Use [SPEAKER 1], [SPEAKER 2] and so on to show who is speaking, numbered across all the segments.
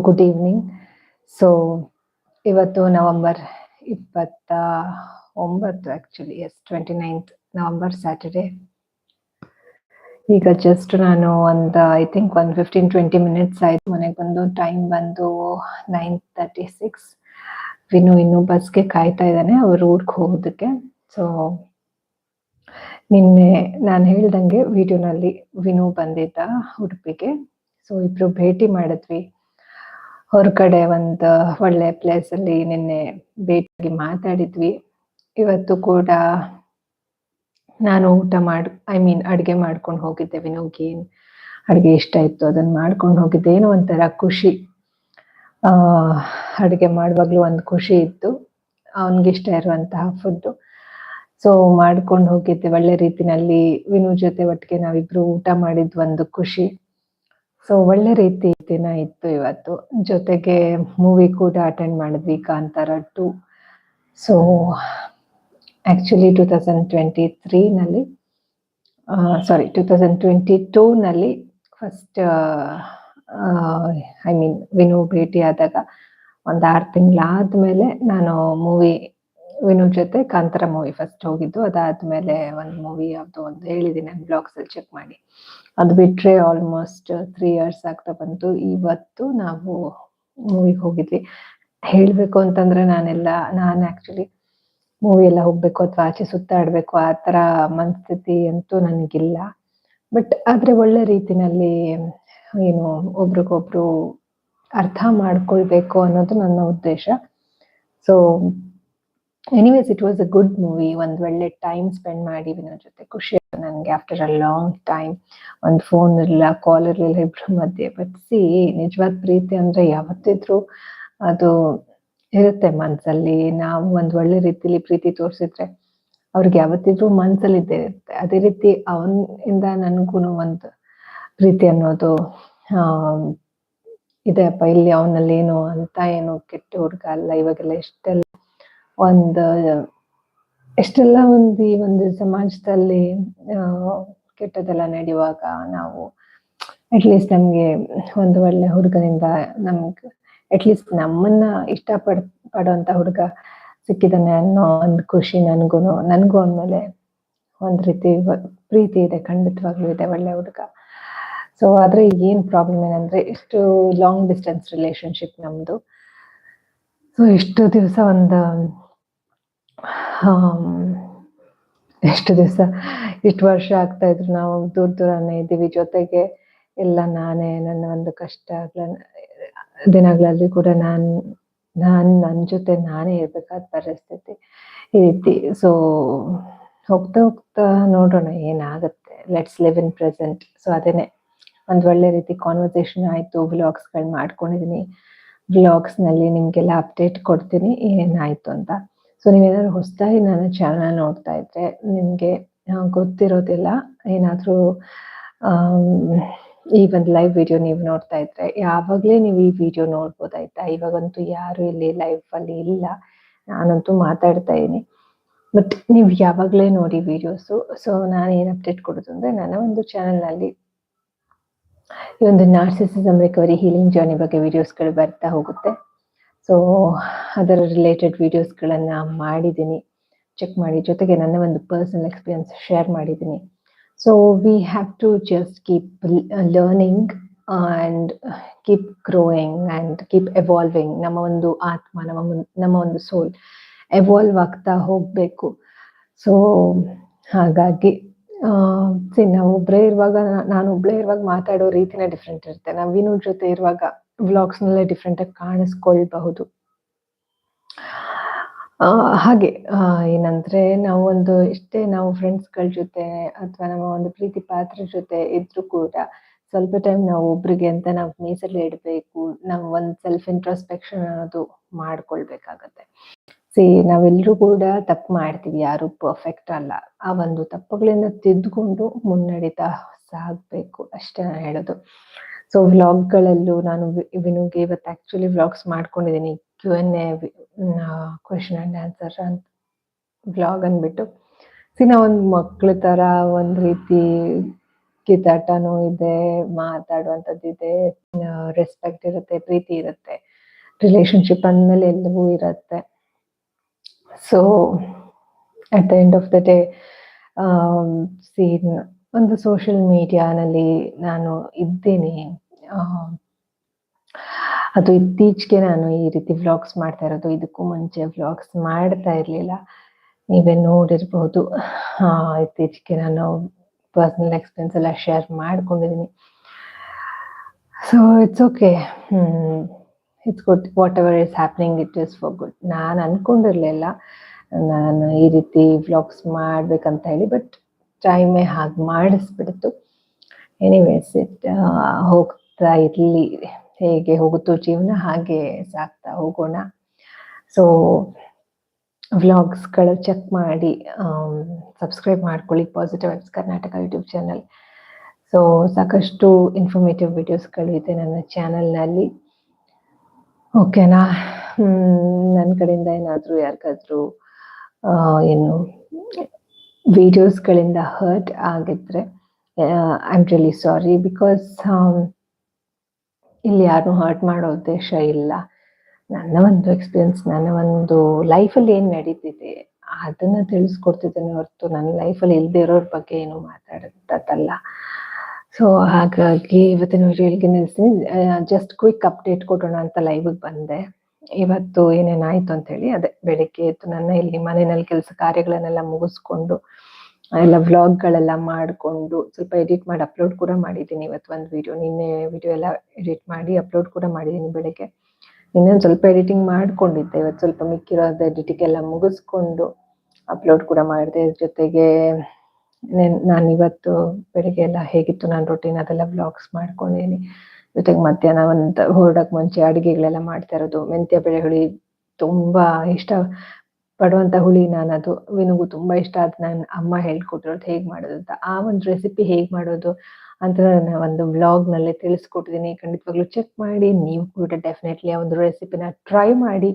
[SPEAKER 1] Good evening so ಇವತ್ತು November ಇಪ್ಪತ್ತ ಒಂಬತ್ತು actually yes twenty ninth November Saturday ಈಗ ಜಸ್ಟ್ ನಾನು ಒಂದು ಐ ಥಿಂಕ್ ಒಂದು ಫಿಫ್ಟೀನ್ ಟ್ವೆಂಟಿ ಮಿನಿಟ್ಸ್ ಆಯ್ತು. ಮನೆಗೆ ಬಂದು ಟೈಮ್ ಬಂದು ನೈನ್ ತರ್ಟಿ ಸಿಕ್ಸ್ ವಿನು ಇನ್ನು ಬಸ್ಗೆ ಕಾಯ್ತಾ ಇದ್ದಾನೆ. ಅವ್ರು ಊರಿಗೆ ಹೋಗೋದಕ್ಕೆ. ಸೊ ನಿನ್ನೆ ನಾನು ಹೇಳ್ದಂಗೆ ವಿಡಿಯೋನಲ್ಲಿ ವಿನು ಬಂದಿದ್ದ ಉಡುಪಿಗೆ. ಸೊ ಇಬ್ರು ಭೇಟಿ ಮಾಡಿದ್ವಿ. ಹೊರಗಡೆ ಒಂದು ಒಳ್ಳೆ ಪ್ಲೇಸ್ ಅಲ್ಲಿ ನಿನ್ನೆ ಭೇಟಿಯಾಗಿ ಮಾತಾಡಿದ್ವಿ. ಇವತ್ತು ಕೂಡ ನಾನು ಊಟ ಮಾಡ್ ಐ ಮೀನ್ ಅಡ್ಗೆ ಮಾಡ್ಕೊಂಡು ಹೋಗಿದ್ದೆ. ವಿನೋಗೆ ಏನ್ ಅಡ್ಗೆ ಇಷ್ಟ ಇತ್ತು ಅದನ್ನ ಮಾಡ್ಕೊಂಡು ಹೋಗಿದ್ದೆ. ಏನೋ ಒಂಥರ ಖುಷಿ. ಆ, ಅಡ್ಗೆ ಮಾಡುವಾಗ್ಲೂ ಒಂದು ಖುಷಿ ಇತ್ತು. ಅವನ್ಗೆ ಇಷ್ಟ ಇರುವಂತಹ ಫುಡ್ ಸೊ ಮಾಡ್ಕೊಂಡು ಹೋಗಿದ್ದೆ. ಒಳ್ಳೆ ರೀತಿನಲ್ಲಿ ವಿನು ಜೊತೆ ಒಟ್ಟಿಗೆ ನಾವಿಬ್ರು ಊಟ ಮಾಡಿದ್ ಒಂದು ಖುಷಿ. ಸೊ ಒಳ್ಳೆ ರೀತಿ ದಿನ ಇತ್ತು ಇವತ್ತು. ಜೊತೆಗೆ ಮೂವಿ ಕೂಡ ಅಟೆಂಡ್ ಮಾಡಿದ್ವಿ, Kantara two so actually two thousand twenty ತ್ರೀನಲ್ಲಿ sorry two thousand twenty ಟೂನಲ್ಲಿ ಫಸ್ಟ್ ಐ ಮೀನ್ ವಿನು ಭೇಟಿ ಆದಾಗ ಒಂದು ಆರು ತಿಂಗಳಾದ್ಮೇಲೆ ನಾನು ಮೂವಿ ವಿನು ಜೊತೆ ಕಾಂತರ ಮೂವಿ ಫಸ್ಟ್ ಹೋಗಿದ್ದು. ಅದಾದ್ಮೇಲೆ ಒಂದು ಮೂವಿ ಯಾವ್ದು ಒಂದು ಹೇಳಿದೀನಿ ನಾನು ಬ್ಲಾಗ್ಸ್ ಅಲ್ಲಿ ಚೆಕ್ ಮಾಡಿ. ಅದು ಬಿಟ್ರೆ ಆಲ್ಮೋಸ್ಟ್ ತ್ರೀ ಇಯರ್ಸ್ ಆಗ್ತಾ ಬಂತು. ಇವತ್ತು ನಾವು ಮೂವಿಗೆ ಹೋಗಿದ್ವಿ. ಹೇಳ್ಬೇಕು ಅಂತಂದ್ರೆ ನಾನೆಲ್ಲ, ನಾನು ಆಕ್ಚುಲಿ ಮೂವಿ ಎಲ್ಲ ಹೋಗ್ಬೇಕು ಅಥವಾ ಆಚೆ ಸುತ್ತಾಡ್ಬೇಕು ಆ ತರ ಮನಸ್ಥಿತಿ ಅಂತೂ ನನಗಿಲ್ಲ. ಬಟ್ ಆದ್ರೆ ಒಳ್ಳೆ ರೀತಿನಲ್ಲಿ ಏನು ಒಬ್ರಿಗೊಬ್ರು ಅರ್ಥ ಮಾಡ್ಕೊಳ್ಬೇಕು ಅನ್ನೋದು ನನ್ನ ಉದ್ದೇಶ. So anyways it was a good movie ಒಂದು ಒಳ್ಳೆ ಟೈಮ್ ಸ್ಪೆಂಡ್ ಮಾಡಿ ನನ್ನ ಜೊತೆ. ಖುಷಿ ನನಗೆ ಆಫ್ಟರ್ ಅ ಲಾಂಗ್ ಟೈಮ್ ಒಂದು ಫೋನ್ ಇರಲಿಲ್ಲ ಕಾಲ್ ಇರಲಿಲ್ಲ ಇಬ್ರು ಮಧ್ಯೆ. ಬಟ್ ಸಿ ನಿಜವಾದ ಪ್ರೀತಿ ಅಂದ್ರೆ ಯಾವತ್ತಿದ್ರು ಅದು ಇರುತ್ತೆ ಮನ್ಸಲ್ಲಿ. ನಾವು ಒಂದು ಒಳ್ಳೆ ರೀತಿಲಿ ಪ್ರೀತಿ ತೋರಿಸಿದ್ರೆ ಅವ್ರಿಗೆ ಯಾವತ್ತಿದ್ರು ಮನ್ಸಲ್ಲಿ ಇದ್ದೇ ಇರುತ್ತೆ. ಅದೇ ರೀತಿ ಅವನಿಂದ ನನಗೂ ಒಂದು ಪ್ರೀತಿ ಅನ್ನೋದು ಇದೆಯಪ್ಪ, ಇಲ್ಲಿ ಅವನಲ್ಲಿ ಏನು ಅಂತ ಏನು ಕೆಟ್ಟ ಹುಡುಗ ಅಲ್ಲ, ಇವಾಗೆಲ್ಲ ಎಷ್ಟೆಲ್ಲ ಒಂದು ಎಷ್ಟೆಲ್ಲ ಒಂದು ಈ ಒಂದು ಸಮಾಜದಲ್ಲಿ ಕೆಟ್ಟದೆಲ್ಲ ನಡೆಯುವಾಗ ನಾವು ಅಟ್ಲೀಸ್ಟ್ ನಮ್ಗೆ ಒಂದು ಒಳ್ಳೆ ಹುಡುಗನಿಂದ ನಮ್ಗೆ ಅಟ್ಲೀಸ್ಟ್ ನಮ್ಮನ್ನ ಇಷ್ಟ ಪಡ್ ಪಡುವಂತ ಹುಡುಗ ಸಿಕ್ಕಿದಾನೆ ಅನ್ನೋ ಒಂದು ಖುಷಿ ನನ್ಗೂ ನನ್ಗೂ ಅಂದ್ಮೇಲೆ ಒಂದ್ ರೀತಿ ಪ್ರೀತಿ ಇದೆ, ಖಂಡಿತವಾಗ್ಲೂ ಇದೆ ಒಳ್ಳೆ ಹುಡುಗ. ಸೊ ಆದ್ರೆ ಏನ್ ಪ್ರಾಬ್ಲಮ್ ಏನಂದ್ರೆ, ಇಷ್ಟು ಲಾಂಗ್ ಡಿಸ್ಟೆನ್ಸ್ ರಿಲೇಶನ್ಶಿಪ್ ನಮ್ದು. ಸೊ ಇಷ್ಟು ದಿವಸ ಒಂದು ಎಷ್ಟು ದಿವಸ, ಇಷ್ಟು ವರ್ಷ ಆಗ್ತಾ ಇದ್ರು. ನಾವು ದೂರ ದೂರನೇ ಇದ್ದೀವಿ. ಜೊತೆಗೆ ಎಲ್ಲ ನಾನೇ, ನನ್ನ ಒಂದು ಕಷ್ಟ ದಿನಗಳಲ್ಲಿ ಕೂಡ ನಾನು ನಾನು ನನ್ನ ಜೊತೆ ನಾನೇ ಇರ್ಬೇಕಾದ ಪರಿಸ್ಥಿತಿ ಈ ರೀತಿ. ಸೊ ಹೋಗ್ತಾ ಹೋಗ್ತಾ ನೋಡೋಣ ಏನಾಗುತ್ತೆ. Let's live in present so ಅದೇನೆ. ಒಂದು ಒಳ್ಳೆ ರೀತಿ ಕಾನ್ವರ್ಸೇಷನ್ ಆಯಿತು ವ್ಲಾಗ್ಸ್ಗಳು ಮಾಡ್ಕೊಂಡಿದ್ದೀನಿ ವ್ಲಾಗ್ಸ್ನಲ್ಲಿ ನಿಮ್ಗೆಲ್ಲ ಅಪ್ಡೇಟ್ ಕೊಡ್ತೀನಿ, ಏನಾಯ್ತು ಅಂತ. ಸೊ ನೀವೇನಾದ್ರು ಹೊಸದಾಗಿ ನನ್ನ ಚಾನಲ್ ನೋಡ್ತಾ ಇದ್ರೆ ನಿಮ್ಗೆ ಗೊತ್ತಿರೋದಿಲ್ಲ. ಏನಾದ್ರೂ ಈ ಒಂದು ಲೈವ್ ವಿಡಿಯೋ ನೀವು ನೋಡ್ತಾ ಇದ್ರೆ, ಯಾವಾಗ್ಲೇ ನೀವು ಈ ವಿಡಿಯೋ ನೋಡ್ಬೋದಾಯ್ತಾ? ಇವಾಗಂತೂ ಯಾರು ಇಲ್ಲಿ ಲೈವ್ ಅಲ್ಲಿ ಇಲ್ಲ. ನಾನಂತೂ ಮಾತಾಡ್ತಾ ಇದೀನಿ ಬಟ್ ನೀವು ಯಾವಾಗ್ಲೇ ನೋಡಿ ವಿಡಿಯೋಸು ಸೊ ನಾನು ಏನ್ ಅಪ್ಡೇಟ್ ಕೊಡೋದು ಅಂದ್ರೆ ನನ್ನ ಒಂದು ಚಾನೆಲ್ನಲ್ಲಿ ಈ ಒಂದು ನಾರ್ಸಿಸಿಸಮ್ ರಿಕವರಿ ಹೀಲಿಂಗ್ ಜರ್ನಿ ಬಗ್ಗೆ ವಿಡಿಯೋಸ್ಗಳು ಬರ್ತಾ ಹೋಗುತ್ತೆ. ಸೊ ಅದರ ರಿಲೇಟೆಡ್ ವಿಡಿಯೋಸ್ಗಳನ್ನ ಮಾಡಿದ್ದೀನಿ. ಚೆಕ್ ಮಾಡಿ, ಜೊತೆಗೆ ನನ್ನ ಒಂದು ಪರ್ಸನಲ್ ಎಕ್ಸ್ಪೀರಿಯನ್ಸ್ ಶೇರ್ ಮಾಡಿದ್ದೀನಿ. So we have to just keep learning and keep growing and keep evolving ನಮ್ಮ ಒಂದು ಆತ್ಮ, ನಮ್ಮ ನಮ್ಮ ಒಂದು ಸೋಲ್ ಎವಾಲ್ವ್ ಆಗ್ತಾ ಹೋಗಬೇಕು. ಸೊ ಹಾಗಾಗಿ ನಾವು ಒಬ್ಬರೇ ಇರುವಾಗ ನಾನು ಒಬ್ಬಳೇ ಇರುವಾಗ ಮಾತಾಡೋ ರೀತಿನೇ ಡಿಫ್ರೆಂಟ್ ಇರುತ್ತೆ. ನಾವು ಇನ್ನೂ ಜೊತೆ ಇರುವಾಗ ವ್ಲಾಗ್ಸ್ ನಲ್ಲೇ ಡಿಫ್ರೆಂಟ್ ಆಗಿ ಕಾಣಿಸ್ಕೊಳ್ಬಹುದು. ಹಾಗೆ ಏನಂದ್ರೆ ನಾವು ಒಂದು ಇಷ್ಟೇ ನಾವು ಫ್ರೆಂಡ್ಸ್ಗಳ ಜೊತೆ ಅಥವಾ ನಮ್ಮ ಒಂದು ಪ್ರೀತಿ ಪಾತ್ರ ಜೊತೆ ಇದ್ರು ಕೂಡ ಸ್ವಲ್ಪ ಟೈಮ್ ನಾವು ಒಬ್ರಿಗೆ ಅಂತ ನಾವು ಮೀಸಲು ಇಡಬೇಕು ನಾವು ಒಂದು ಸೆಲ್ಫ್ ಇಂಟ್ರೋಸ್ಪೆಕ್ಷನ್ ಅನ್ನೋದು ಮಾಡ್ಕೊಳ್ಬೇಕಾಗತ್ತೆ. ಸಿ ನಾವೆಲ್ಲರೂ ಕೂಡ ತಪ್ಪು ಮಾಡ್ತೀವಿ. ಯಾರು ಪರ್ಫೆಕ್ಟ್ ಅಲ್ಲ. ಆ ಒಂದು ತಪ್ಪುಗಳಿಂದ ತಿದ್ದುಕೊಂಡು ಮುನ್ನಡೀತಾ ಸಾಗಬೇಕು. ಅಷ್ಟೇ ನಾನು ಹೇಳೋದು. ಸೊ ವ್ಲಾಗ್ಗಳಲ್ಲೂ ನಾನು ವಿನುಗೆ ಇವತ್ತು ಆ್ಯಕ್ಚುಲಿ ವ್ಲಾಗ್ಸ್ ಮಾಡ್ಕೊಂಡಿದ್ದೀನಿ. Q N A question and answer ಅಂತ ವ್ಲಾಗ್ ಅಂದ್ಬಿಟ್ಟು. ಸಿ ಒಂದು ಮಕ್ಳ ತರ ಒಂದು ರೀತಿ ಕಿತ್ತಾಟನೂ ಇದೆ, ಮಾತಾಡುವಂಥದ್ದು ಇದೆ. ರೆಸ್ಪೆಕ್ಟ್ ಇರುತ್ತೆ, ಪ್ರೀತಿ ಇರುತ್ತೆ. ರಿಲೇಶನ್ಶಿಪ್ ಅಂದಮೇಲೆ ಎಲ್ಲವೂ ಇರುತ್ತೆ. So at the end of the day scene ಒಂದು ಸೋಷಿಯಲ್ ಮೀಡಿಯಾನಲ್ಲಿ ನಾನು ಇದ್ದೇನೆ ಅದು ಇತ್ತೀಚೆಗೆ ನಾನು ಈ ರೀತಿ ವ್ಲಾಗ್ಸ್ ಮಾಡ್ತಾ ಇರೋದು ಇದಕ್ಕೂ ಮುಂಚೆ ವ್ಲಾಗ್ಸ್ ಮಾಡ್ತಾ ಇರಲಿಲ್ಲ ನೀವೇ ನೋಡಿರ್ಬೋದು ಇತ್ತೀಚೆಗೆ ನಾನು ಪರ್ಸನಲ್ ಎಕ್ಸ್ಪೀರಿಯನ್ಸ್ ಎಲ್ಲ ಶೇರ್ ಮಾಡ್ಕೊಂಡಿದ್ದೀನಿ so it's okay it's good whatever is happening it is for good ನಾನು ಅನ್ಕೊಂಡಿರ್ಲಿಲ್ಲ. ನಾನು ಈ ರೀತಿ ವ್ಲಾಗ್ಸ್ ಮಾಡ್ಬೇಕಂತ ಹೇಳಿ ಬಟ್ ಟೈಮೇ ಹಾಗೆ ಮಾಡಿಸ್ಬಿಡ್ತು. ಎನಿವೇಸ್ ಇಟ್ ಹೋಗ್ತಾ ಇರಲಿ. ಹೇಗೆ ಹೋಗುತ್ತೋ ಜೀವನ ಹಾಗೆ ಸಾಕ್ತಾ ಹೋಗೋಣ. ಸೊ ವ್ಲಾಗ್ಸ್ಗಳು ಚೆಕ್ ಮಾಡಿ ಸಬ್ಸ್ಕ್ರೈಬ್ ಮಾಡ್ಕೊಳ್ಳಿ. Positive vibes Karnataka YouTube channel so ಸಾಕಷ್ಟು ಇನ್ಫಾರ್ಮೇಟಿವ್ ವಿಡಿಯೋಸ್ಗಳು ಇದೆ ನನ್ನ ಚಾನಲ್ನಲ್ಲಿ ಓಕೆನಾ ನನ್ನ ಕಡೆಯಿಂದ ಏನಾದರೂ ಯಾರಿಗಾದ್ರೂ ಏನು ವಿಡಿಯೋಸ್ಗಳಿಂದ ಹರ್ಟ್ ಆಗಿದ್ರೆ I am really sorry because ಇಲ್ಲಿ ಯಾರು ಹರ್ಟ್ ಮಾಡೋ ಉದ್ದೇಶ ಇಲ್ಲ. ನನ್ನ ಒಂದು ಎಕ್ಸ್ಪೀರಿಯನ್ಸ್ ನನ್ನ ಒಂದು ಲೈಫಲ್ಲಿ ಏನು ನಡೀತಿದೆ, ಅದನ್ನ ತಿಳಿಸ್ಕೊಡ್ತಿದ್ದೇನೆ ಹೊರತು ನನ್ನ ಲೈಫಲ್ಲಿ ಇಲ್ಲದೆ ಇರೋರ ಬಗ್ಗೆ ಏನು ಮಾತಾಡೋದಲ್ಲ ಸೊ ಹಾಗಾಗಿ ಇವತ್ತಿನ ವಿಡಿಯೋಗೆ ನಿಲ್ಲಿಸ್ತೀನಿ ಜಸ್ಟ್ ಕ್ವಿಕ್ ಅಪ್ಡೇಟ್ ಕೊಡೋಣ ಅಂತ ಲೈವ್ಗೆ ಬಂದೆ. ಇವತ್ತು ಏನೇನಾಯ್ತು ಅಂತ ಹೇಳಿ, ಅದೇ ಬೆಳಿಗ್ಗೆ ಎದ್ದು ನನ್ನ ಇಲ್ಲಿ ಮನೆಯಲ್ಲಿ ಕೆಲಸ ಕಾರ್ಯಗಳನ್ನೆಲ್ಲ ಮುಗಿಸ್ಕೊಂಡು ಎಲ್ಲ ವ್ಲಾಗ್ಗಳೆಲ್ಲ ಮಾಡಿಕೊಂಡು, ಸ್ವಲ್ಪ ಎಡಿಟ್ ಮಾಡಿ ಅಪ್ಲೋಡ್ ಕೂಡ ಮಾಡಿದ್ದೀನಿ ಇವತ್ತು ಒಂದು ವಿಡಿಯೋ ನಿನ್ನೆ ವಿಡಿಯೋ ಎಲ್ಲ ಎಡಿಟ್ ಮಾಡಿ ಅಪ್ಲೋಡ್ ಕೂಡ ಮಾಡಿದ್ದೀನಿ ಬೆಳಿಗ್ಗೆ. ಇನ್ನೊಂದು ಸ್ವಲ್ಪ ಎಡಿಟಿಂಗ್ ಮಾಡ್ಕೊಂಡಿದ್ದೆ. ಇವತ್ತು ಸ್ವಲ್ಪ ಮಿಕ್ಕಿರೋದು ಎಡಿಟಿಂಗ್ ಎಲ್ಲ ಮುಗಿಸ್ಕೊಂಡು ಅಪ್ಲೋಡ್ ಕೂಡ ಮಾಡಿದೆ. ಜೊತೆಗೆ ನಾನು ಇವತ್ತು ಬೆಳಿಗ್ಗೆ ಎಲ್ಲ ಹೇಗಿತ್ತು ನಾನು ರೊಟೀನ್ ಅದೆಲ್ಲ ಬ್ಲಾಗ್ಸ್ ಮಾಡ್ಕೊಂಡಿದ್ದೀನಿ ಜೊತೆಗೆ ಮಧ್ಯಾಹ್ನ ಒಂದು ಹೊರಡಕ್ ಮುಂಚೆ ಅಡಿಗೆಗಳೆಲ್ಲ ಮಾಡ್ತಾ ಇರೋದು. ಮೆಂತ್ಯ ಬೆಳೆ ಹುಳಿ ತುಂಬಾ ಇಷ್ಟ ಪಡುವಂತ ಹುಳಿ ನಾನು ಅದು ವಿನುಗು ತುಂಬಾ ಇಷ್ಟ ಅದ್ ನನ್ನ ಅಮ್ಮ ಹೇಳ್ಕೊಟ್ಟಿರೋದು ಹೇಗ್ ಮಾಡೋದು ಅಂತ. ಆ ಒಂದು ರೆಸಿಪಿ ಹೇಗ್ ಮಾಡೋದು ಅಂತ ನಾನು ಒಂದು ವ್ಲಾಗ್ನಲ್ಲಿ ತಿಳಿಸ್ಕೊಟ್ಟಿದ್ದೀನಿ ಖಂಡಿತವಾಗ್ಲೂ ಚೆಕ್ ಮಾಡಿ, ನೀವು ಕೂಡ ಡೆಫಿನೆಟ್ಲಿ ಆ ಒಂದು ರೆಸಿಪಿನ ಟ್ರೈ ಮಾಡಿ,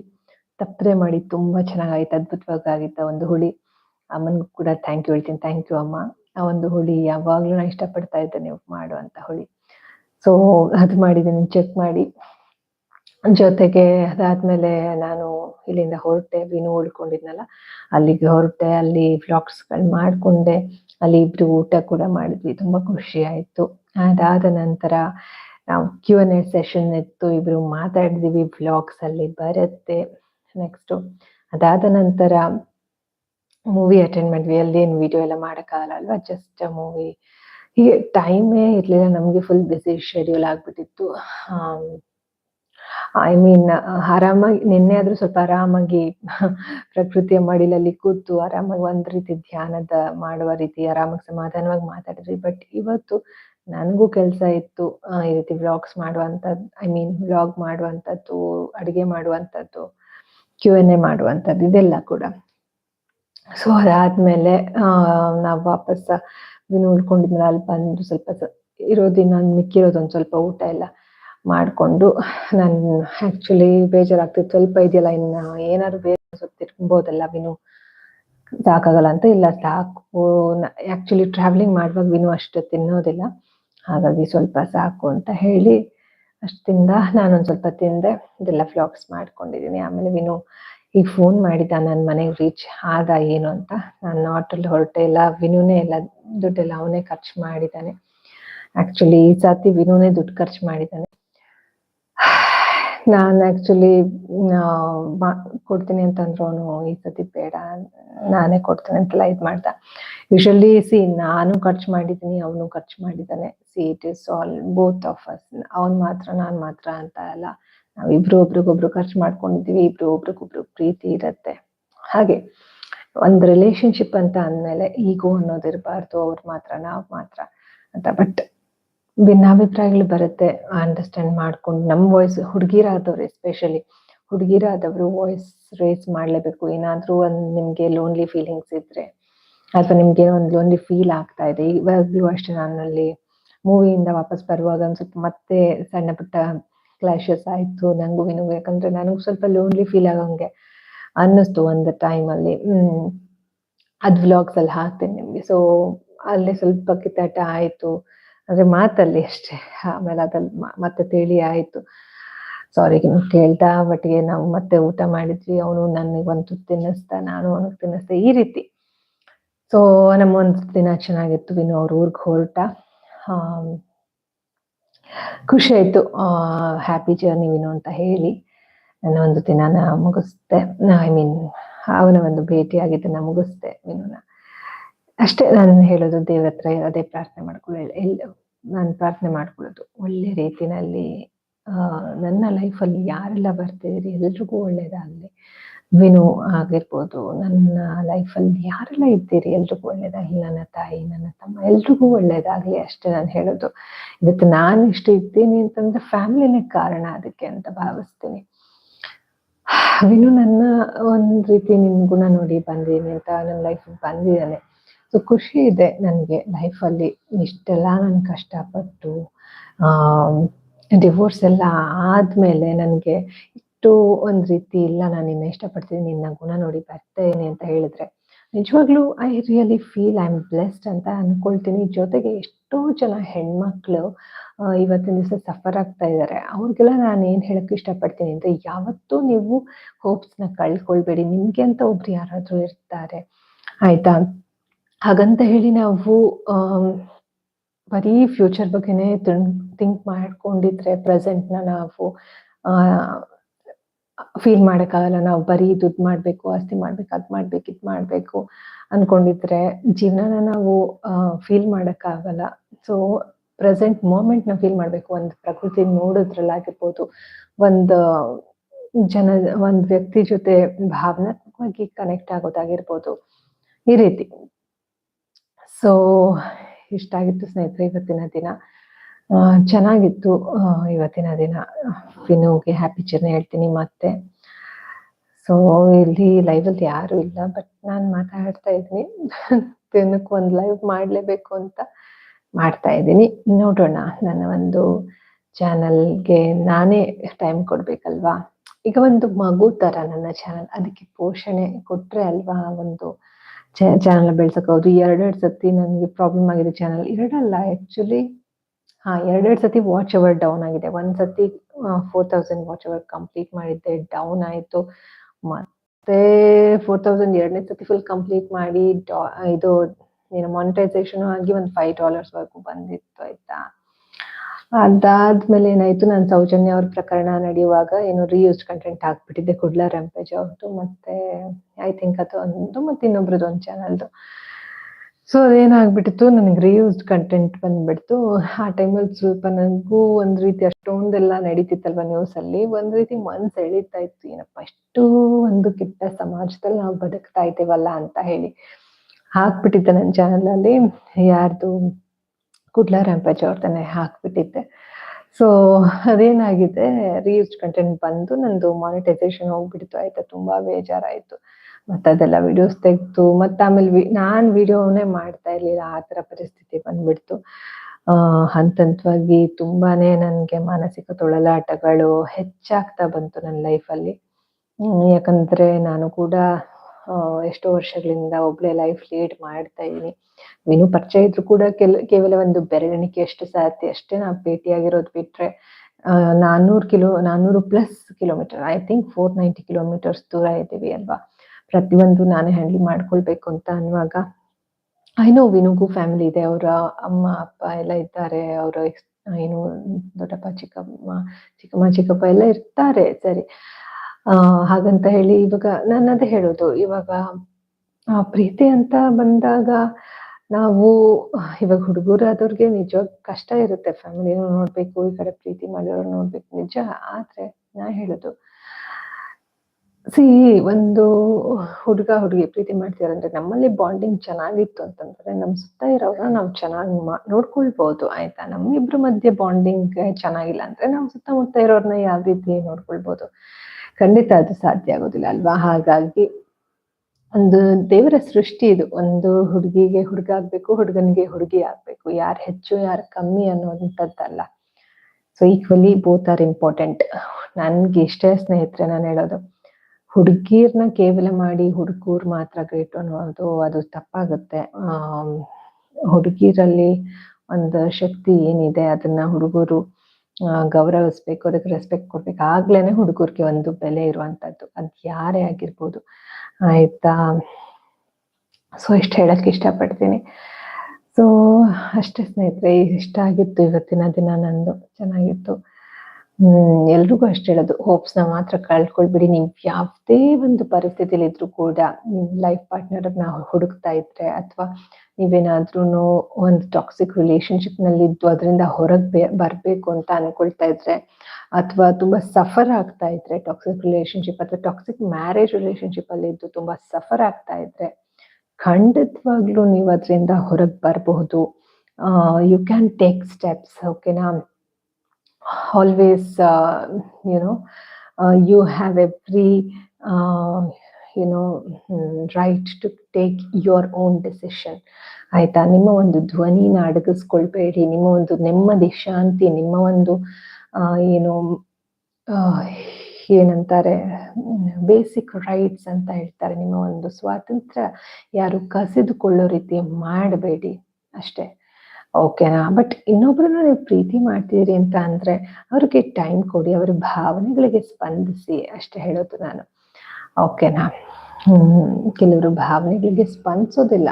[SPEAKER 1] ತಪ್ಪದೆ ಮಾಡಿ ತುಂಬಾ ಚೆನ್ನಾಗಾಗಿತ್ತು ಅದ್ಭುತವಾಗಿ ಆಗಿತ್ತು ಒಂದು ಹುಳಿ. ಅಮ್ಮನಿಗೂ ಕೂಡ ಥ್ಯಾಂಕ್ ಯು ಹೇಳ್ತೀನಿ. ಥ್ಯಾಂಕ್ ಯು ಅಮ್ಮ. ಆ ಒಂದು ಹುಳಿ ಯಾವಾಗ್ಲೂ ನಾನು ಇಷ್ಟಪಡ್ತಾ ಇದ್ದೆ ನೀವು ಮಾಡುವಂತ ಹುಳಿ. ಸೊ ಅದು ಮಾಡಿದ್ದೀನಿ ಚೆಕ್ ಮಾಡಿ. ಜೊತೆಗೆ ಅದಾದ್ಮೇಲೆ ನಾನು ಇಲ್ಲಿಂದ ಹೊರಟೆ, ವಿನು ಉಳ್ಕೊಂಡಿದ್ನಲ್ಲ, ಅಲ್ಲಿಗೆ ಹೊರಟೆ, ಅಲ್ಲಿ ವ್ಲಾಗ್ಸ್ಗಳು ಮಾಡ್ಕೊಂಡೆ. ಅಲ್ಲಿ ಇಬ್ರು ಊಟ ಕೂಡ ಮಾಡಿದ್ವಿ, ತುಂಬಾ ಖುಷಿ ಆಯ್ತು. ಅದಾದ ನಂತರ ನಾವು ಕ್ಯೂ ಎನ್ ಎ ಸೆಷನ್ ಇತ್ತು, ಇಬ್ರು ಮಾತಾಡಿದ್ವಿ ವ್ಲಾಗ್ಸ್ ಅಲ್ಲಿ ಬರುತ್ತೆ ನೆಕ್ಸ್ಟ್ ಅದಾದ ನಂತರ ಮೂವಿ ಅಟೆಂಡ್ ಮಾಡಿದ್ವಿ ಅಲ್ಲಿ ಏನು ವಿಡಿಯೋ ಎಲ್ಲ ಮಾಡೋಕ್ಕಾಗಲ್ಲ ಅಲ್ವಾ? ಜಸ್ಟ್ ಮೂವಿ ಹೀಗೆ ಟೈಮೇ ಇರಲಿಲ್ಲ, ನಮಗೆ ಫುಲ್ ಬಿಸಿ ಶೆಡ್ಯೂಲ್ ಆಗ್ಬಿಟ್ಟಿತ್ತು. ಐ ಮೀನ್ ಆರಾಮಾಗಿ, ನಿನ್ನೆ ಆದ್ರೂ ಸ್ವಲ್ಪ ಆರಾಮಾಗಿ ಪ್ರಕೃತಿಯ ಮಡಿಲಲ್ಲಿ ಕೂತು ಆರಾಮಾಗಿ ಒಂದ್ ರೀತಿ ಧ್ಯಾನದ ಮಾಡುವ ರೀತಿ, ಆರಾಮಾಗಿ ಸಮಾಧಾನವಾಗಿ ಮಾತಾಡಿದ್ರಿ ಬಟ್ ಇವತ್ತು ನನಗೂ ಕೆಲಸ ಇತ್ತು ಈ ರೀತಿ ವ್ಲಾಗ್ಸ್ ಮಾಡುವಂಥದ್ದು ಐ ಮೀನ್ ವ್ಲಾಗ್ ಮಾಡುವಂಥದ್ದು ಅಡಿಗೆ ಮಾಡುವಂಥದ್ದು ಕ್ಯೂ ಎನ್ ಎ ಮಾಡುವಂಥದ್ದು ಇದೆಲ್ಲ ಕೂಡ. ಸೊ ಅದಾದ್ಮೇಲೆ ನಾವು ವಾಪಸ್ ವಿನು ಉಳ್ಕೊಂಡಿದ್ಮೇಲೆ ಅಲ್ಲಿ ಬಂದು ಸ್ವಲ್ಪ ಇರೋದಿನ ಮಿಕ್ಕಿರೋದೊಂದು ಸ್ವಲ್ಪ ಊಟ ಎಲ್ಲ ಮಾಡಿಕೊಂಡು, ನಾನು ಆ್ಯಕ್ಚುಲಿ ಬೇಜಾರಾಗ್ತಿತ್ತು. ಸ್ವಲ್ಪ ಇದೆಯಲ್ಲ, ಇನ್ನು ಏನಾದ್ರು ಬೇರೆ ತಿರ್ಕೊಬೋದಲ್ಲ ವಿನು ಸಾಕಾಗಲ್ಲ ಅಂತ. ಇಲ್ಲ, ಸಾಕು. ಆ್ಯಕ್ಚುಲಿ ಟ್ರಾವೆಲಿಂಗ್ ಮಾಡುವಾಗ ವಿನು ಅಷ್ಟು ತಿನ್ನೋದಿಲ್ಲ. ಹಾಗಾಗಿ ಸ್ವಲ್ಪ ಸಾಕು ಅಂತ ಹೇಳಿ, ಅಷ್ಟಿಂದ ನಾನೊಂದು ಸ್ವಲ್ಪ ತಿಂದೆ. ಇದೆಲ್ಲ ಫ್ಲಾಕ್ಸ್ ಮಾಡ್ಕೊಂಡಿದ್ದೀನಿ ಆಮೇಲೆ ವಿನು ಈಗ ಫೋನ್ ಮಾಡಿದ್ದ ನನ್ನ ಮನೆಗೆ ರೀಚ್ ಆದ ಏನು ಅಂತ ನಾನು ಆಟೋಲ್ಲಿ ಹೊರಟೆ ಎಲ್ಲ ವಿನುನೇ ಎಲ್ಲ ದುಡ್ಡೆಲ್ಲ ಅವನೇ ಖರ್ಚು ಮಾಡಿದ್ದಾನೆ. ಆ್ಯಕ್ಚುಲಿ ಈ ಸತಿ ವಿನುನೇ ದುಡ್ಡು ಖರ್ಚು ಮಾಡಿದ್ದಾನೆ. ನಾನು ಆಕ್ಚುಲಿ ಕೊಡ್ತೀನಿ ಅಂತಂದ್ರು ಅವನು ಈ ಸತಿ ಬೇಡ ನಾನೇ ಕೊಡ್ತೀನಿ ಅಂತೆಲ್ಲ ಇದು ಮಾಡ್ದ. ಯೂಶಲಿ ಸಿ ನಾನು ಖರ್ಚು ಮಾಡಿದ್ದೀನಿ, ಅವನು ಖರ್ಚು ಮಾಡಿದ್ದಾನೆ. See it is all both of us ಅವನ್ ಮಾತ್ರ, ನಾನು ಮಾತ್ರ ಅಂತ ಅಲ್ಲ ನಾವಿಬ್ರು ಒಬ್ರಿಗೊಬ್ರು ಖರ್ಚು ಮಾಡ್ಕೊಂಡಿದೀವಿ, ಇಬ್ರು ಒಬ್ರಿಗೊಬ್ರು ಪ್ರೀತಿ ಇರತ್ತೆ. ಹಾಗೆ ಒಂದು ರಿಲೇಶನ್ಶಿಪ್ ಅಂತ ಅಂದ್ಮೇಲೆ ಈಗೋ ಅನ್ನೋದು ಇರಬಾರ್ದು, ಅವ್ರು ಮಾತ್ರ, ನಾವು ಮಾತ್ರ ಅಂತ. ಬಟ್ ಭಿನ್ನಾಭಿಪ್ರಾಯಗಳು ಬರುತ್ತೆ ಅಂಡರ್ಸ್ಟ್ಯಾಂಡ್ ಮಾಡ್ಕೊಂಡು ನಮ್ಮ ವಾಯ್ಸ್ ಹುಡುಗಿರಾದವ್ರು ಎಸ್ಪೆಷಲಿ ಹುಡುಗಿರಾದವರು ವಾಯ್ಸ್ ರೇಸ್ ಮಾಡಲೇಬೇಕು. ಏನಾದ್ರೂ ಒಂದು ನಿಮಗೆ ಲೋನ್ಲಿ ಫೀಲಿಂಗ್ಸ್ ಇದ್ರೆ ಅಥವಾ ನಿಮ್ಗೆ ಒಂದು ಲೋನ್ಲಿ ಫೀಲ್ ಆಗ್ತಾ ಇದೆ, ಇವಾಗಲೂ ಅಷ್ಟೇ ನಾನಲ್ಲಿ ಮೂವಿಯಿಂದ ವಾಪಸ್ ಬರುವಾಗ ಒಂದು ಸ್ವಲ್ಪ ಮತ್ತೆ ಸಣ್ಣ ಪುಟ್ಟ ಕ್ಲಾಶಸ್ ಆಯ್ತು ನಂಗೂ ವಿನುಗೂ ಯಾಕಂದ್ರೆ ನನಗೂ ಸ್ವಲ್ಪ ಲೋನ್ಲಿ ಫೀಲ್ ಆಗಂಗೆ ಅನ್ನಿಸ್ತು ಒಂದು ಟೈಮ್ ಅಲ್ಲಿ. ಹ್ಮ್. ಅದ್ ವ್ಲಾಗ್ಸ್ ಅಲ್ಲಿ ಹಾಕ್ತೇನೆ ನಿಮ್ಗೆ. ಸೊ ಅಲ್ಲಿ ಸ್ವಲ್ಪ ಕಿತ್ತಾಟ ಆಯ್ತು. ಅಂದ್ರೆ ಮಾತಲ್ಲಿ ಅಷ್ಟೇ. ಆಮೇಲೆ ಅದಲ್ಲಿ ಮತ್ತೆ ತಿಳಿ ಆಯ್ತು. ಸಾರಿ ಕೇಳ್ತಾ ಬಟ್ಗೆ ನಾವು ಮತ್ತೆ ಊಟ ಮಾಡಿದ್ವಿ. ಅವನು ನನಗೆ ಒಂದು ತುತ್ತು ತಿನ್ನಿಸ್ದ, ನಾನು ಅವನಿಗೆ ತಿನ್ನಿಸ್ದೆ. ಈ ರೀತಿ. ಸೊ ನಮ್ಮ ಒಂದು ದಿನ ಚೆನ್ನಾಗಿತ್ತು. ವಿನು ಅವ್ರ ಊರಿಗೆ ಹೊರಟ. ಖುಷಿ ಆಯ್ತು. ಹ್ಯಾಪಿ ಜರ್ನಿ ವಿನು ಅಂತ ಹೇಳಿ ನನ್ನ ಒಂದು ದಿನಾನ ಮುಗಿಸ್ದೆ. ಐ ಮೀನ್ ಅವನ ಒಂದು ಭೇಟಿಯಾಗಿದ್ದನ್ನ ಮುಗಿಸ್ದೆ ವಿನುನ. ಅಷ್ಟೇ ನಾನು ಹೇಳೋದು, ದೇವ್ರ ಹತ್ರ ಅದೇ ಪ್ರಾರ್ಥನೆ ಮಾಡ್ಕೊಳ್ಳೋದು ಎಲ್ಲ ನಾನು ಪ್ರಾರ್ಥನೆ ಮಾಡ್ಕೊಳ್ಳೋದು. ಒಳ್ಳೆ ರೀತಿನಲ್ಲಿ ನನ್ನ ಲೈಫಲ್ಲಿ ಯಾರೆಲ್ಲ ಬರ್ತಿದ್ದೀರಿ, ಎಲ್ರಿಗೂ ಒಳ್ಳೇದಾಗಲಿ. ವಿನು ಆಗಿರ್ಬೋದು, ನನ್ನ ಲೈಫಲ್ಲಿ ಯಾರೆಲ್ಲ ಇದ್ದೀರಿ? ಎಲ್ರಿಗೂ ಒಳ್ಳೇದಾಗಲಿ. ನನ್ನ ತಾಯಿ, ನನ್ನ ತಮ್ಮ, ಎಲ್ರಿಗೂ ಒಳ್ಳೇದಾಗಲಿ ಅಷ್ಟೇ ನಾನು ಹೇಳೋದು. ಇದಕ್ಕೆ ನಾನು ಇಷ್ಟು ಇದ್ದೀನಿ ಅಂತಂದ್ರೆ ಫ್ಯಾಮಿಲಿನೇ ಕಾರಣ ಅದಕ್ಕೆ ಅಂತ ಭಾವಿಸ್ತೀನಿ. ವಿನು, ನನ್ನ ಒಂದ್ ರೀತಿ ನಿಮ್ ಗುಣ ನೋಡಿ ಬಂದೀನಿ ಅಂತ ನನ್ನ ಲೈಫ್ ಬಂದಿದ್ದಾನೆ. ಸೊ, ಖುಷಿ ಇದೆ ನನಗೆ ಲೈಫಲ್ಲಿ ಇಷ್ಟೆಲ್ಲ ನಾನು ಕಷ್ಟಪಟ್ಟು ಡಿವೋರ್ಸ್ ಎಲ್ಲ ಆದ್ಮೇಲೆ ನನಗೆ ಇಷ್ಟು ಒಂದ್ ರೀತಿ ಇಲ್ಲ, ನಾನು ನಿನ್ನ ಇಷ್ಟಪಡ್ತೀನಿ, ನಿನ್ನ ಗುಣ ನೋಡಿ ಬರ್ತೇನೆ ಅಂತ ಹೇಳಿದ್ರೆ. ನಿಜವಾಗ್ಲೂ I really feel I am blessed ಅಂತ ಅನ್ಕೊಳ್ತೀನಿ. ಜೊತೆಗೆ ಎಷ್ಟೋ ಜನ ಹೆಣ್ಮಕ್ಳು ಇವತ್ತಿನ ದಿವಸ ಸಫರ್ ಆಗ್ತಾ ಇದ್ದಾರೆ ಅವ್ರಿಗೆಲ್ಲ ನಾನು ಏನ್ ಹೇಳಕ್ ಇಷ್ಟಪಡ್ತೀನಿ ಅಂದ್ರೆ ಯಾವತ್ತೂ ನೀವು ಹೋಪ್ಸ್ನ ಕಳ್ಕೊಳ್ಬೇಡಿ. ನಿಮ್ಗೆ ಅಂತ ಒಬ್ರು ಯಾರಾದ್ರೂ ಇರ್ತಾರೆ. ಆಯ್ತಾ? ಹಾಗಂತ ಹೇಳಿ ನಾವು ಬರೀ ಫ್ಯೂಚರ್ ಬಗ್ಗೆನೆ ತಿಂಕ್ ಮಾಡ್ಕೊಂಡಿದ್ರೆ ಪ್ರೆಸೆಂಟ್ನ ನಾವು ಫೀಲ್ ಮಾಡಕ್ಕಾಗಲ್ಲ. ನಾವು ಬರೀ ದುಡ್ಡು ಮಾಡ್ಬೇಕು, ಆಸ್ತಿ ಮಾಡ್ಬೇಕು, ಅದ್ ಮಾಡ್ಬೇಕು, ಇದ್ ಮಾಡ್ಬೇಕು ಅನ್ಕೊಂಡಿದ್ರೆ ಜೀವನನ ನಾವು ಫೀಲ್ ಮಾಡಕ್ಕಾಗಲ್ಲ. ಸೊ ಪ್ರೆಸೆಂಟ್ ಮೂಮೆಂಟ್ನ ಫೀಲ್ ಮಾಡ್ಬೇಕು. ಒಂದು ಪ್ರಕೃತಿ ನೋಡೋದ್ರಲ್ಲಾಗಿರ್ಬೋದು ಒಂದು, ಜನ, ಒಂದ್ ವ್ಯಕ್ತಿ ಜೊತೆ ಭಾವನಾತ್ಮಕವಾಗಿ ಕನೆಕ್ಟ್ ಆಗೋದಾಗಿರ್ಬೋದು, ಈ ರೀತಿ. ಸೊ ಇಷ್ಟ ಆಗಿತ್ತು ಸ್ನೇಹಿತರೆ, ಇವತ್ತಿನ ದಿನ. ಚೆನ್ನಾಗಿತ್ತು. ಇವತ್ತಿನ ದಿನ. ಫಿನೋಗೆ ಹ್ಯಾಪಿ ಜರ್ನಿ ಹೇಳ್ತೀನಿ ಮತ್ತೆ. ಸೊ ಇಲ್ಲಿ ಲೈವಲ್ಲಿ ಯಾರು ಇಲ್ಲ ಬಟ್ ನಾನು ಮಾತಾಡ್ತಾ ಇದ್ದೀನಿ. ದಿನಕ್ಕೆ ಒಂದು ಲೈವ್ ಮಾಡಲೇಬೇಕು ಅಂತ ಮಾಡ್ತಾ ಇದ್ದೀನಿ. ನೋಡೋಣ. ನನ್ನ ಒಂದು ಚಾನಲ್ಗೆ ನಾನೇ ಟೈಮ್ ಕೊಡ್ಬೇಕಲ್ವಾ? ಈಗ ಒಂದು ಮಗು ತರ ನನ್ನ ಚಾನಲ್ ಅದಕ್ಕೆ ಪೋಷಣೆ ಕೊಟ್ರೆ ಅಲ್ವಾ? ಒಂದು ಚಾನಲ್ ಬೆಳ್ಸಕ್ಕೋದು ಎರಡೆರಡು ಸತಿ ನನಗೆ ಪ್ರಾಬ್ಲಮ್ ಆಗಿದೆ ಚಾನಲ್ ಎರಡಲ್ಲ ಆಕ್ಚುಲಿ ಹಾ, ಎರಡೆರಡು ಸತಿ ವಾಚ್ ಅವರ್ ಡೌನ್ ಆಗಿದೆ. ಒಂದ್ ಸತಿ four thousand watch hour complete ಮಾಡಿದ್ದೆ ಡೌನ್ ಆಯ್ತು. ಮತ್ತೆ ಫೋರ್ ತೌಸಂಡ್ ಎರಡನೇ ಸತಿ ಫುಲ್ ಕಂಪ್ಲೀಟ್ ಮಾಡಿ ಇದು, ಏನು ಮಾನಿಟೈಸೇಷನ್ ಆಗಿ ಒಂದು ಫೈವ್ ಡಾಲರ್ಸ್ ವರೆಗೂ ಬಂದಿತ್ತು, ಆಯ್ತಾ? ಅದಾದ್ಮೇಲೆ ಏನಾಯ್ತು, ನಾನು ಸೌಜನ್ಯ ಅವ್ರ ಪ್ರಕರಣ ನಡೆಯುವಾಗ ಏನು ರೀಯೂಸ್ ಕಂಟೆಂಟ್ ಹಾಕ್ಬಿಟ್ಟಿದ್ದೆ, ಕುಡ್ಲ ರಂಪೇಜ್ ಅವ್ರದ್ದು ಮತ್ತೆ ಐ ಥಿಂಕ್ ಅದು ಒಂದು, ಮತ್ತೆ ಇನ್ನೊಬ್ರದ್ದು ಒಂದು ಚಾನಲ್ದು ಸೊ ಅದೇನಾಗ್ಬಿಟ್ಟಿತ್ತು ನನಗೆ ರೀಯೂಸ್ಡ್ ಕಂಟೆಂಟ್ ಬಂದ್ಬಿಡ್ತು. ಆ ಟೈಮಲ್ಲಿ ಸ್ವಲ್ಪ ನನಗೂ ಒಂದು ರೀತಿ ಅಷ್ಟೊಂದೆಲ್ಲ ನಡೀತಿತ್ತಲ್ವ ನ್ಯೂಸಲ್ಲಿ ಒಂದ್ ರೀತಿ ಮನ್ಸ್ ಎಳಿತಾ ಇತ್ತು, ಏನಪ್ಪ ಅಷ್ಟು ಒಂದು ಕೆಟ್ಟ ಸಮಾಜದಲ್ಲಿ ನಾವು ಬದುಕ್ತಾ ಇದ್ದೇವಲ್ಲ ಅಂತ ಹೇಳಿ. ಹಾಕ್ಬಿಟ್ಟಿದ್ದೆ ನನ್ನ ಚಾನಲಲ್ಲಿ ಯಾರ್ದು, ಕುಡ್ಲ ರ್ಯಾಂಪೇಜ್ ಅವ್ರದನ್ನೇ ಹಾಕ್ಬಿಟ್ಟಿದ್ದೆ. ಸೊ ಅದೇನಾಗಿದೆ ರೀಯೂಸ್ಡ್ ಕಂಟೆಂಟ್ ಬಂದು ನಂದು ಮಾನಿಟೈಸೇಷನ್ ಹೋಗ್ಬಿಡ್ತು, ಆಯ್ತಾ? ತುಂಬಾ ಬೇಜಾರಾಯ್ತು. ಮತ್ತೆ ಅದೆಲ್ಲ ವಿಡಿಯೋಸ್ ತೆಗ್ದು, ಮತ್ತೆ ಆಮೇಲೆ ನಾನ್ ವಿಡಿಯೋನೇ ಮಾಡ್ತಾ ಇರ್ಲಿಲ್ಲ, ಆ ತರ ಪರಿಸ್ಥಿತಿ ಬಂದ್ಬಿಡ್ತು. ಆ ಹಂತ ಹಂತವಾಗಿ ತುಂಬಾನೇ ನನ್ಗೆ ಮಾನಸಿಕ ತೊಳಲಾಟಗಳು ಹೆಚ್ಚಾಗ್ತಾ ಬಂತು ನನ್ನ ಲೈಫಲ್ಲಿ ಯಾಕಂದ್ರೆ ನಾನು ಕೂಡ ಎಷ್ಟೋ ವರ್ಷಗಳಿಂದ ಒಬ್ಳೆ ಲೈಫ್ ಲೀಡ್ ಮಾಡ್ತಾ ಇದ್ದೀನಿ. ವಿನು ಪರಿಚಯ ಇದ್ರು ಕೂಡ ಕೆಲ, ಕೇವಲ ಒಂದು ಬೆರಳಿಕೆ ಎಷ್ಟು ಸಾಧ್ಯ. ಅಷ್ಟೇ ನಾವು ಭೇಟಿಯಾಗಿರೋದು ಬಿಟ್ರೆ ನಾನ್ನೂರು ಕಿಲೋ, ನಾನ್ನೂರು plus kilometre I think four ninety kilometres ದೂರ ಇದ್ದೀವಿ ಅಲ್ವಾ? ಪ್ರತಿಯೊಂದು ನಾನು ಹ್ಯಾಂಡಲ್ ಮಾಡ್ಕೊಳ್ಬೇಕು ಅಂತ ಅನ್ನುವಾಗ ಐನೋ ವಿನುಗೂ ಫ್ಯಾಮಿಲಿ ಇದೆ, ಅವರ ಅಮ್ಮ, ಅಪ್ಪ ಎಲ್ಲ ಇದ್ದಾರೆ, ಅವರ ಏನು ದೊಡ್ಡಪ್ಪ, ಚಿಕ್ಕಮ್ಮ ಚಿಕ್ಕಮ್ಮ, ಚಿಕ್ಕಪ್ಪ ಎಲ್ಲ ಇರ್ತಾರೆ, ಸರಿ. ಆ, ಹಾಗಂತ ಹೇಳಿ ಇವಾಗ ನಾನು ಅದೇ ಹೇಳೋದು, ಇವಾಗ ಪ್ರೀತಿ ಅಂತ ಬಂದಾಗ ನಾವು, ಇವಾಗ ಹುಡುಗರಾದವ್ರಿಗೆ ನಿಜ ಕಷ್ಟ ಇರುತ್ತೆ ಫ್ಯಾಮಿಲಿನೂ ನೋಡ್ಬೇಕು, ಈ ಕಡೆ ಪ್ರೀತಿ ಮಾಡಿರೋರು ನೋಡ್ಬೇಕು, ನಿಜ, ಆದ್ರೆ ನಾ ಹೇಳೋದು ಸಿ, ಒಂದು ಹುಡುಗ ಹುಡುಗಿ ಪ್ರೀತಿ ಮಾಡ್ತಿದಾರೆ ಅಂದ್ರೆ ನಮ್ಮಲ್ಲಿ ಬಾಂಡಿಂಗ್ ಚೆನ್ನಾಗಿತ್ತು ಅಂತಂದ್ರೆ ನಮ್ ಸುತ್ತ ಇರೋರ್ನ ನಾವು ಚೆನ್ನಾಗಿ ನೋಡ್ಕೊಳ್ಬಹುದು ಆಯ್ತಾ? ನಮ್ಮಿಬ್ರ ಮಧ್ಯೆ ಬಾಂಡಿಂಗ್ ಚೆನ್ನಾಗಿಲ್ಲ ಅಂದ್ರೆ ನಾವು ಸುತ್ತಮುತ್ತ ಇರೋರ್ನ ಯಾವ ರೀತಿ ನೋಡ್ಕೊಳ್ಬಹುದು ಖಂಡಿತ ಅದು ಸಾಧ್ಯ ಆಗೋದಿಲ್ಲ ಅಲ್ವಾ? ಹಾಗಾಗಿ ಒಂದು ದೇವರ ಸೃಷ್ಟಿ ಇದು. ಒಂದು ಹುಡುಗಿಗೆ ಹುಡುಗ ಆಗ್ಬೇಕು, ಹುಡುಗನಿಗೆ ಹುಡುಗಿ ಆಗ್ಬೇಕು. ಯಾರು ಹೆಚ್ಚು, ಯಾರು ಕಮ್ಮಿ ಅನ್ನೋಂಥದ್ದಲ್ಲ. So equally both are important ನನ್ಗೆ ಇಷ್ಟೇ ಸ್ನೇಹಿತರೆ ನಾನು ಹೇಳೋದು. ಹುಡುಗಿರ್ನ ಕೇವಲ ಮಾಡಿ ಹುಡುಗರು ಮಾತ್ರ ಗ್ರೇಟ್ ಅನ್ನೋದು ಅದು ತಪ್ಪಾಗುತ್ತೆ. ಹುಡುಗಿರಲ್ಲಿ ಒಂದು ಶಕ್ತಿ ಏನಿದೆ ಅದನ್ನ ಹುಡುಗರು ಗೌರವಿಸ್ಬೇಕು, ಅದಕ್ಕೆ ರೆಸ್ಪೆಕ್ಟ್ ಕೊಡ್ಬೇಕು. ಆಗ್ಲೇನೆ ಹುಡುಗರಿಗೆ ಒಂದು ಬೆಲೆ ಇರುವಂತದ್ದು. ಅದ್ ಯಾರೇ ಆಗಿರ್ಬೋದು. ಆಯ್ತಾ? ಸೊ ಇಷ್ಟ ಹೇಳಕ್ ಇಷ್ಟಪಡ್ತೀನಿ. ಸೊ ಅಷ್ಟೇ ಸ್ನೇಹಿತರೆ, ಇಷ್ಟ ಆಗಿತ್ತು ಇವತ್ತಿನ ದಿನ ನಂದು. ಚೆನ್ನಾಗಿತ್ತು. ಎಲ್ರಿಗೂ ಅಷ್ಟು ಹೇಳೋದು. ಹೋಪ್ಸ್ನ ಮಾತ್ರ ಕಳ್ಕೊಳ್ಬಿಡಿ. ನೀವು ಯಾವುದೇ ಒಂದು ಪರಿಸ್ಥಿತಿಲಿ ಇದ್ರು ಕೂಡ ನಿಮ್ ಲೈಫ್ ಪಾರ್ಟ್ನರ್ ನಾವು ಹುಡುಕ್ತಾ ಇದ್ರೆ ಅಥವಾ ನೀವೇನಾದ್ರೂ ಒಂದು ಟಾಕ್ಸಿಕ್ ರಿಲೇಶನ್ಶಿಪ್ನಲ್ಲಿ ಇದ್ದು ಅದರಿಂದ ಹೊರಗೆ ಬರ್ಬೇಕು ಅಂತ ಅನ್ಕೊಳ್ತಾ ಇದ್ರೆ ಅಥವಾ ತುಂಬಾ ಸಫರ್ ಆಗ್ತಾ ಇದ್ರೆ ಟಾಕ್ಸಿಕ್ ರಿಲೇಶನ್ಶಿಪ್ ಅಥವಾ ಟಾಕ್ಸಿಕ್ ಮ್ಯಾರೇಜ್ ರಿಲೇಶನ್ಶಿಪ್ ಅಲ್ಲಿ ಇದ್ದು ತುಂಬಾ ಸಫರ್ ಆಗ್ತಾ ಇದ್ರೆ ಖಂಡಿತವಾಗ್ಲೂ ನೀವು ಅದರಿಂದ ಹೊರಗೆ ಬರಬಹುದು. ಯು ಕ್ಯಾನ್ ಟೇಕ್ ಸ್ಟೆಪ್ಸ್ ಓಕೆನಾ always have you have every know right to take your own decision ಆಯ್ತಾ? ನಿಮ್ಮ ಒಂದು ಧ್ವನಿನ ಅಡಗಿಸ್ಕೊಳ್ಬೇಡಿ ನಿಮ್ಮ ಒಂದು ನೆಮ್ಮದಿ, ಶಾಂತಿ, ನಿಮ್ಮ ಒಂದು ಏನು ಏನಂತಾರೆ, ಬೇಸಿಕ್ ರೈಟ್ಸ್ ಅಂತ ಹೇಳ್ತಾರೆ. ನಿಮ್ಮ ಒಂದು ಸ್ವಾತಂತ್ರ್ಯ ಯಾರು ಕಸಿದುಕೊಳ್ಳೋ ರೀತಿ ಮಾಡಬೇಡಿ ಅಷ್ಟೇ. ಓಕೆನಾ ಬಟ್ ಇನ್ನೊಬ್ರನ್ನ ನೀವು ಪ್ರೀತಿ ಮಾಡ್ತೀರಿ ಅಂತ ಅಂದ್ರೆ ಅವ್ರಿಗೆ ಟೈಮ್ ಕೊಡಿ, ಅವ್ರ ಭಾವನೆಗಳಿಗೆ ಸ್ಪಂದಿಸಿ ಅಷ್ಟೇ ಹೇಳೋದು ನಾನು. ಓಕೆನಾ ಕೆಲವರು ಭಾವನೆಗಳಿಗೆ ಸ್ಪಂದಿಸೋದಿಲ್ಲ.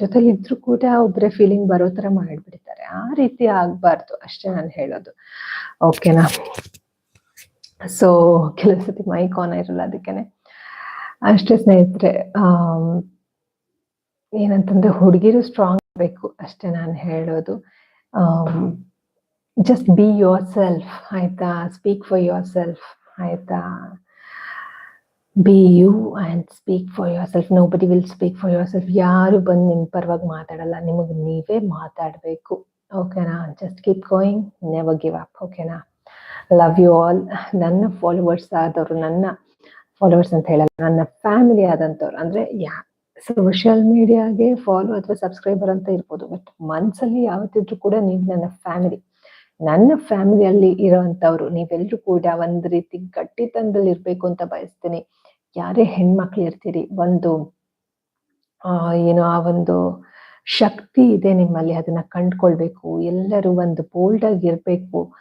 [SPEAKER 1] ಜೊತೆಲಿ ಇದ್ರು ಕೂಡ ಒಬ್ರೆ ಫೀಲಿಂಗ್ ಬರೋ ತರ ಮಾಡ್ಬಿಡ್ತಾರೆ. ಆ ರೀತಿ ಆಗ್ಬಾರ್ದು ಅಷ್ಟೇ ನಾನು ಹೇಳೋದು. ಓಕೆನಾ ಸೊ ಕೆಲವು ಸತಿ ಮೈಕ್ ಆನ್ ಇರಲ್ಲ ಅದಕ್ಕೇನೆ. ಅಷ್ಟೇ ಸ್ನೇಹಿತರೆ ಏನಂತಂದ್ರೆ ಹುಡುಗಿರು ಸ್ಟ್ರಾಂಗ್ ಬೇಕು ಅಷ್ಟೇ ನಾನು ಹೇಳೋದು. ಜಸ್ಟ್ ಬಿ ಯೋರ್ ಸೆಲ್ಫ್ ಆಯ್ತಾ? ಸ್ಪೀಕ್ ಫಾರ್ ಯೋರ್ ಸೆಲ್ಫ್ ಆಯ್ತಾ? Be you and speak for yourself nobody will speak for yourself ಯಾರು ಬಂದು ನಿಮ್ಮ ಪರವಾಗಿ ಮಾತಾಡಲ್ಲ, ನಿಮಗೆ ನೀವೇ ಮಾತಾಡಬೇಕು. ಓಕೆನಾ? Just keep going never give up ಓಕೆನಾ? ಲವ್ ಯು ಆಲ್ ನನ್ನ ಫಾಲೋವರ್ಸ್ ಆದವರು, ನನ್ನ ಫಾಲೋವರ್ಸ್ ಅಂತ ಹೇಳಲ್ಲ, ನನ್ನ ಫ್ಯಾಮಿಲಿ ಆದಂಥವ್ರು ಅಂದರೆ ಯಾ ಸೋಷಿಯಲ್ ಮೀಡಿಯಾಗೆ ಫಾಲೋ ಅಥವಾ ಸಬ್ಸ್ಕ್ರೈಬರ್ ಅಂತ ಇರ್ಬೋದು. ಬಟ್ ಮನ್ಸಲ್ಲಿ ಯಾವತ್ತಿದ್ರು ಕೂಡ ನೀವು ನನ್ನ ಫ್ಯಾಮಿಲಿ ನನ್ನ ಫ್ಯಾಮಿಲಿಯಲ್ಲಿ ಇರೋಂಥವ್ರು ನೀವೆಲ್ಲರೂ ಕೂಡ ಒಂದು ರೀತಿ ಗಟ್ಟಿತನದಲ್ಲಿ ಇರ್ಬೇಕು ಅಂತ ಬಯಸ್ತೀನಿ. ಯಾರೇ ಹೆಣ್ಮಕ್ಳು ಇರ್ತೀರಿ, ಒಂದು, ಆ, ಏನೋ, ಆ ಒಂದು ಶಕ್ತಿ ಇದೆ ನಿಮ್ಮಲ್ಲಿ, ಅದನ್ನ ಕಂಡ್ಕೊಳ್ಬೇಕು. ಎಲ್ಲರೂ ಒಂದು ಬೋಲ್ಡ್ ಆಗಿ ಇರ್ಬೇಕು.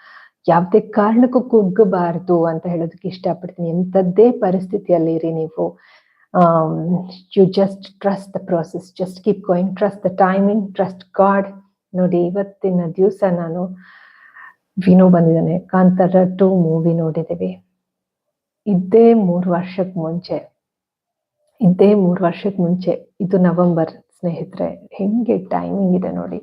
[SPEAKER 1] ಯಾವುದೇ ಕಾರಣಕ್ಕೂ ಕುಗ್ಗಬಾರ್ದು ಅಂತ ಹೇಳೋದಕ್ಕೆ ಇಷ್ಟಪಡ್ತೀನಿ. ಎಂಥದ್ದೇ ಪರಿಸ್ಥಿತಿಯಲ್ಲಿ ಇರಿ ನೀವು. You just trust the process just keep going trust the timing trust God ನೋಡಿ ಇವತ್ತಿನ ದಿವಸ ನಾನು ವಿನೋ ಬಂದಿದ್ದಾನೆ ಕಾಂತಾರ ಟು ಮೂವಿ ನೋಡಿದ್ದೀವಿ ಇದ್ದೇ ಮೂರು ವರ್ಷಕ್ಕೆ ಮುಂಚೆ ಇದ್ದೇ ಮೂರು ವರ್ಷಕ್ಕೆ ಮುಂಚೆ ಇದು ನವೆಂಬರ್ ಸ್ನೇಹಿತರೆ ಹೆಂಗೆ ಟೈಮಿಂಗ್ ಇದೆ ನೋಡಿ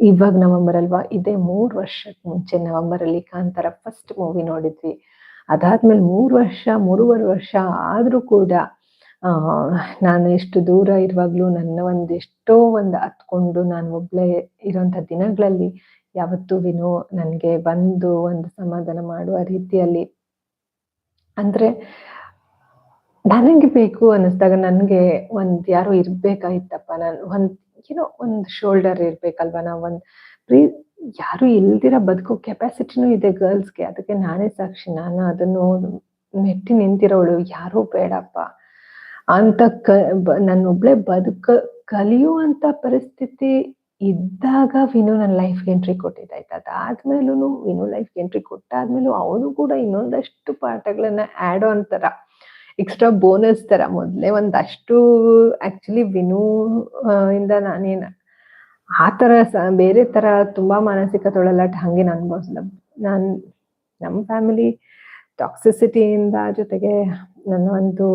[SPEAKER 1] ಇವಾಗ ನವೆಂಬರ್ ಅಲ್ವಾ ಇದೇ ಮೂರು ವರ್ಷಕ್ಕೆ ಮುಂಚೆ ನವೆಂಬರ್ ಕಾಂತಾರ ಫಸ್ಟ್ ಮೂವಿ ನೋಡಿದ್ವಿ ಅದಾದ್ಮೇಲೆ ಮೂರು ವರ್ಷ ಮೂರುವರೆ ವರ್ಷ ಆದ್ರೂ ಕೂಡ ನಾನು ಎಷ್ಟು ದೂರ ಇರುವಾಗ್ಲೂ ನನ್ನ ಒಂದೆಷ್ಟೋ ಎಷ್ಟೋ ಒಂದು ಹತ್ಕೊಂಡು ನಾನು ಒಬ್ಬಳೇ ಇರೋಂಥ ದಿನಗಳಲ್ಲಿ ಯಾವತ್ತೂ ವಿನೋ ನನಗೆ ಬಂದು ಒಂದು ಸಮಾಧಾನ ಮಾಡುವ ರೀತಿಯಲ್ಲಿ. ಅಂದ್ರೆ ನನಗೆ ಬೇಕು ಅನ್ನಿಸ್ದಾಗ ನನಗೆ ಒಂದ್ ಯಾರೋ ಇರ್ಬೇಕಾಯ್ತಪ್ಪ. ನಾನು ಒಂದ್ ಏನೋ ಒಂದು ಶೋಲ್ಡರ್ ಇರ್ಬೇಕಲ್ವಾ? ನಾವ್ ಒಂದು ಪ್ರೀ ಯಾರು ಇಲ್ದಿರ ಬದುಕೋ ಕೆಪಾಸಿಟಿನೂ ಇದೆ ಗರ್ಲ್ಸ್ಗೆ ಅದಕ್ಕೆ ನಾನೇ ಸಾಕ್ಷಿ. ನಾನು ಅದನ್ನು ಮೆಟ್ಟಿ ನಿಂತಿರೋಳು. ಯಾರೂ ಬೇಡಪ್ಪ. ಅಂತ ಕ ನನ್ನೊಬ್ಳೆ ಬದುಕ ಕಲಿಯುವಂತ ಪರಿಸ್ಥಿತಿ ಇದ್ದಾಗ ವಿನು ನನ್ನ ಲೈಫ್ಗೆ ಎಂಟ್ರಿ ಕೊಟ್ಟಿದ್ದ ಆಯ್ತು ಅದಾದ್ಮೇಲೂ ವಿನು ಲೈಫ್ಗೆ ಎಂಟ್ರಿ ಕೊಟ್ಟಾದ್ಮೇಲೂ ಅವನು ಕೂಡ ಇನ್ನೊಂದಷ್ಟು ಪಾಠಗಳನ್ನ ಆಡ್ ಆನ್ ತರ ಎಕ್ಸ್ಟ್ರಾ ಬೋನಸ್ ತರ, ಮೊದಲೇ ಒಂದಷ್ಟು ಆಕ್ಚುಲಿ ವಿನು ಇಂದ ನಾನೇನು, ಆ ಥರ ಬೇರೆ ತರ ತುಂಬಾ ಮಾನಸಿಕ ತೊಳಲಾಟ ಹಂಗೆ ಅನ್ಭವಿಸಲ್ಲ ನಾನು ನಮ್ಮ ಫ್ಯಾಮಿಲಿ ಟಾಕ್ಸಿಸಿಟಿಯಿಂದ ಜೊತೆಗೆ ನನ್ನ ಒಂದು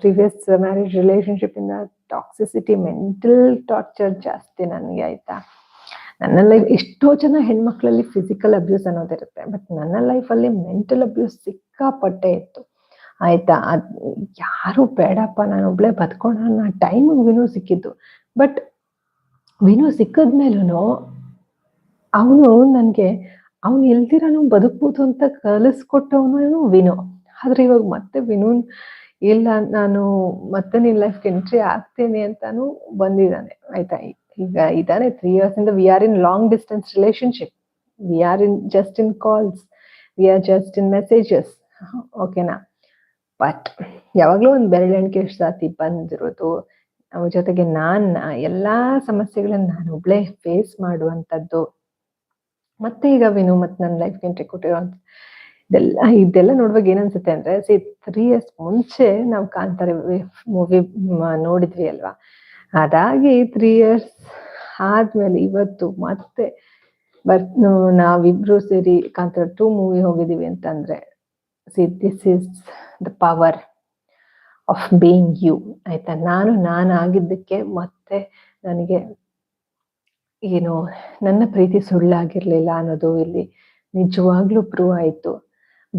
[SPEAKER 1] ಪ್ರಿವಿಯಸ್ ಮ್ಯಾರೇಜ್ ರಿಲೇಶನ್ಶಿಪ್ ಇಂದ ಟಾಕ್ಸಿಸಿಟಿ ಮೆಂಟಲ್ ಟಾರ್ಚರ್ ಜಾಸ್ತಿ ನನಗೆ ಆಯ್ತಾ? ನನ್ನ ಲೈಫ್ ಎಷ್ಟೋ ಜನ ಹೆಣ್ಮಕ್ಳಲ್ಲಿ ಫಿಸಿಕಲ್ ಅಬ್ಯೂಸ್ ಅನ್ನೋದಿರುತ್ತೆ ಬಟ್ ನನ್ನ ಲೈಫಲ್ಲಿ ಮೆಂಟಲ್ ಅಬ್ಯೂಸ್ ಸಿಕ್ಕಾಪಟ್ಟೆ ಇತ್ತು. ಆಯ್ತಾ? ಅದ್ ಯಾರು ಬೇಡಪ್ಪ, ನಾನು ಬದ್ಕೋಣ ಅನ್ನೋ ಟೈಮ್ ವಿನು ಸಿಕ್ಕಿದ್ದು. ಬಟ್ ವಿನು ಸಿಕ್ಕದ್ಮೇಲೂ ಅವನು ನನಗೆ ಅವ್ನು ಎಲ್ದಿರಾನು ಬದುಕ್ಬೋದು ಅಂತ ಕಲಿಸ್ಕೊಟ್ಟವನು ವಿನು. ಆದ್ರೆ ಇವಾಗ ಮತ್ತೆ ವಿನೂನ್ ಇಲ್ಲ, ನಾನು ಮತ್ತೆ ನಿನ್ ಲೈಫ್ ಎಂಟ್ರಿ ಆಗ್ತೀನಿ ಅಂತಾನು ಬಂದಿದ್ದಾನೆ, ಆಯ್ತಾ? ಈಗ ಇದಾನೆ ತ್ರೀ ಇಯರ್ಸ್ ಇಂದ. We are in long distance relationship we are in just in calls we are just in messages ಓಕೆನಾ ಬಟ್ ಯಾವಾಗ್ಲೂ ಒಂದ್ ಬೆರಳೆಣಿಕೆ ಸಾತಿ ಬಂದಿರೋದು ಅವ್ರ ಜೊತೆಗೆ ನಾನ್, ಎಲ್ಲಾ ಸಮಸ್ಯೆಗಳನ್ನ ನಾನು ಒಬ್ಳೆ ಫೇಸ್ ಮಾಡುವಂತದ್ದು. ಮತ್ತೆ ಈಗ ವಿನು ಮತ್ತೆ ನನ್ನ ಲೈಫ್ ಎಂಟ್ರಿ ಕೊಟ್ಟಿರುವಂತ ಇದೆಲ್ಲ ಇದೆಲ್ಲ ನೋಡುವಾಗ ಏನನ್ಸುತ್ತೆ ಅಂದ್ರೆ ಸಿ ತ್ರೀ ಇಯರ್ಸ್ ಮುಂಚೆ ನಾವು ಕಾಂತಾರೆ ಮೂವಿ ನೋಡಿದ್ವಿ ಅಲ್ವಾ? ಅದಾಗಿ ತ್ರೀ ಇಯರ್ಸ್ ಆದ್ಮೇಲೆ ಇವತ್ತು ಮತ್ತೆ ಬರ್ ನಾವಿಬ್ರು ಸೇರಿ ಕಾಂತಾರ ಟೂ ಮೂವಿ ಹೋಗಿದೀವಿ ಅಂತಂದ್ರೆ see this is the power of being you ಆಯ್ತಾ? ನಾನು, ನಾನಾಗಿದ್ದಕ್ಕೆ ಮತ್ತೆ ನನಗೆ ಏನು, ನನ್ನ ಪ್ರೀತಿ ಸುಳ್ಳಾಗಿರ್ಲಿಲ್ಲ ಅನ್ನೋದು ಇಲ್ಲಿ ನಿಜವಾಗ್ಲೂ ಪ್ರೂವ್ ಆಯ್ತು.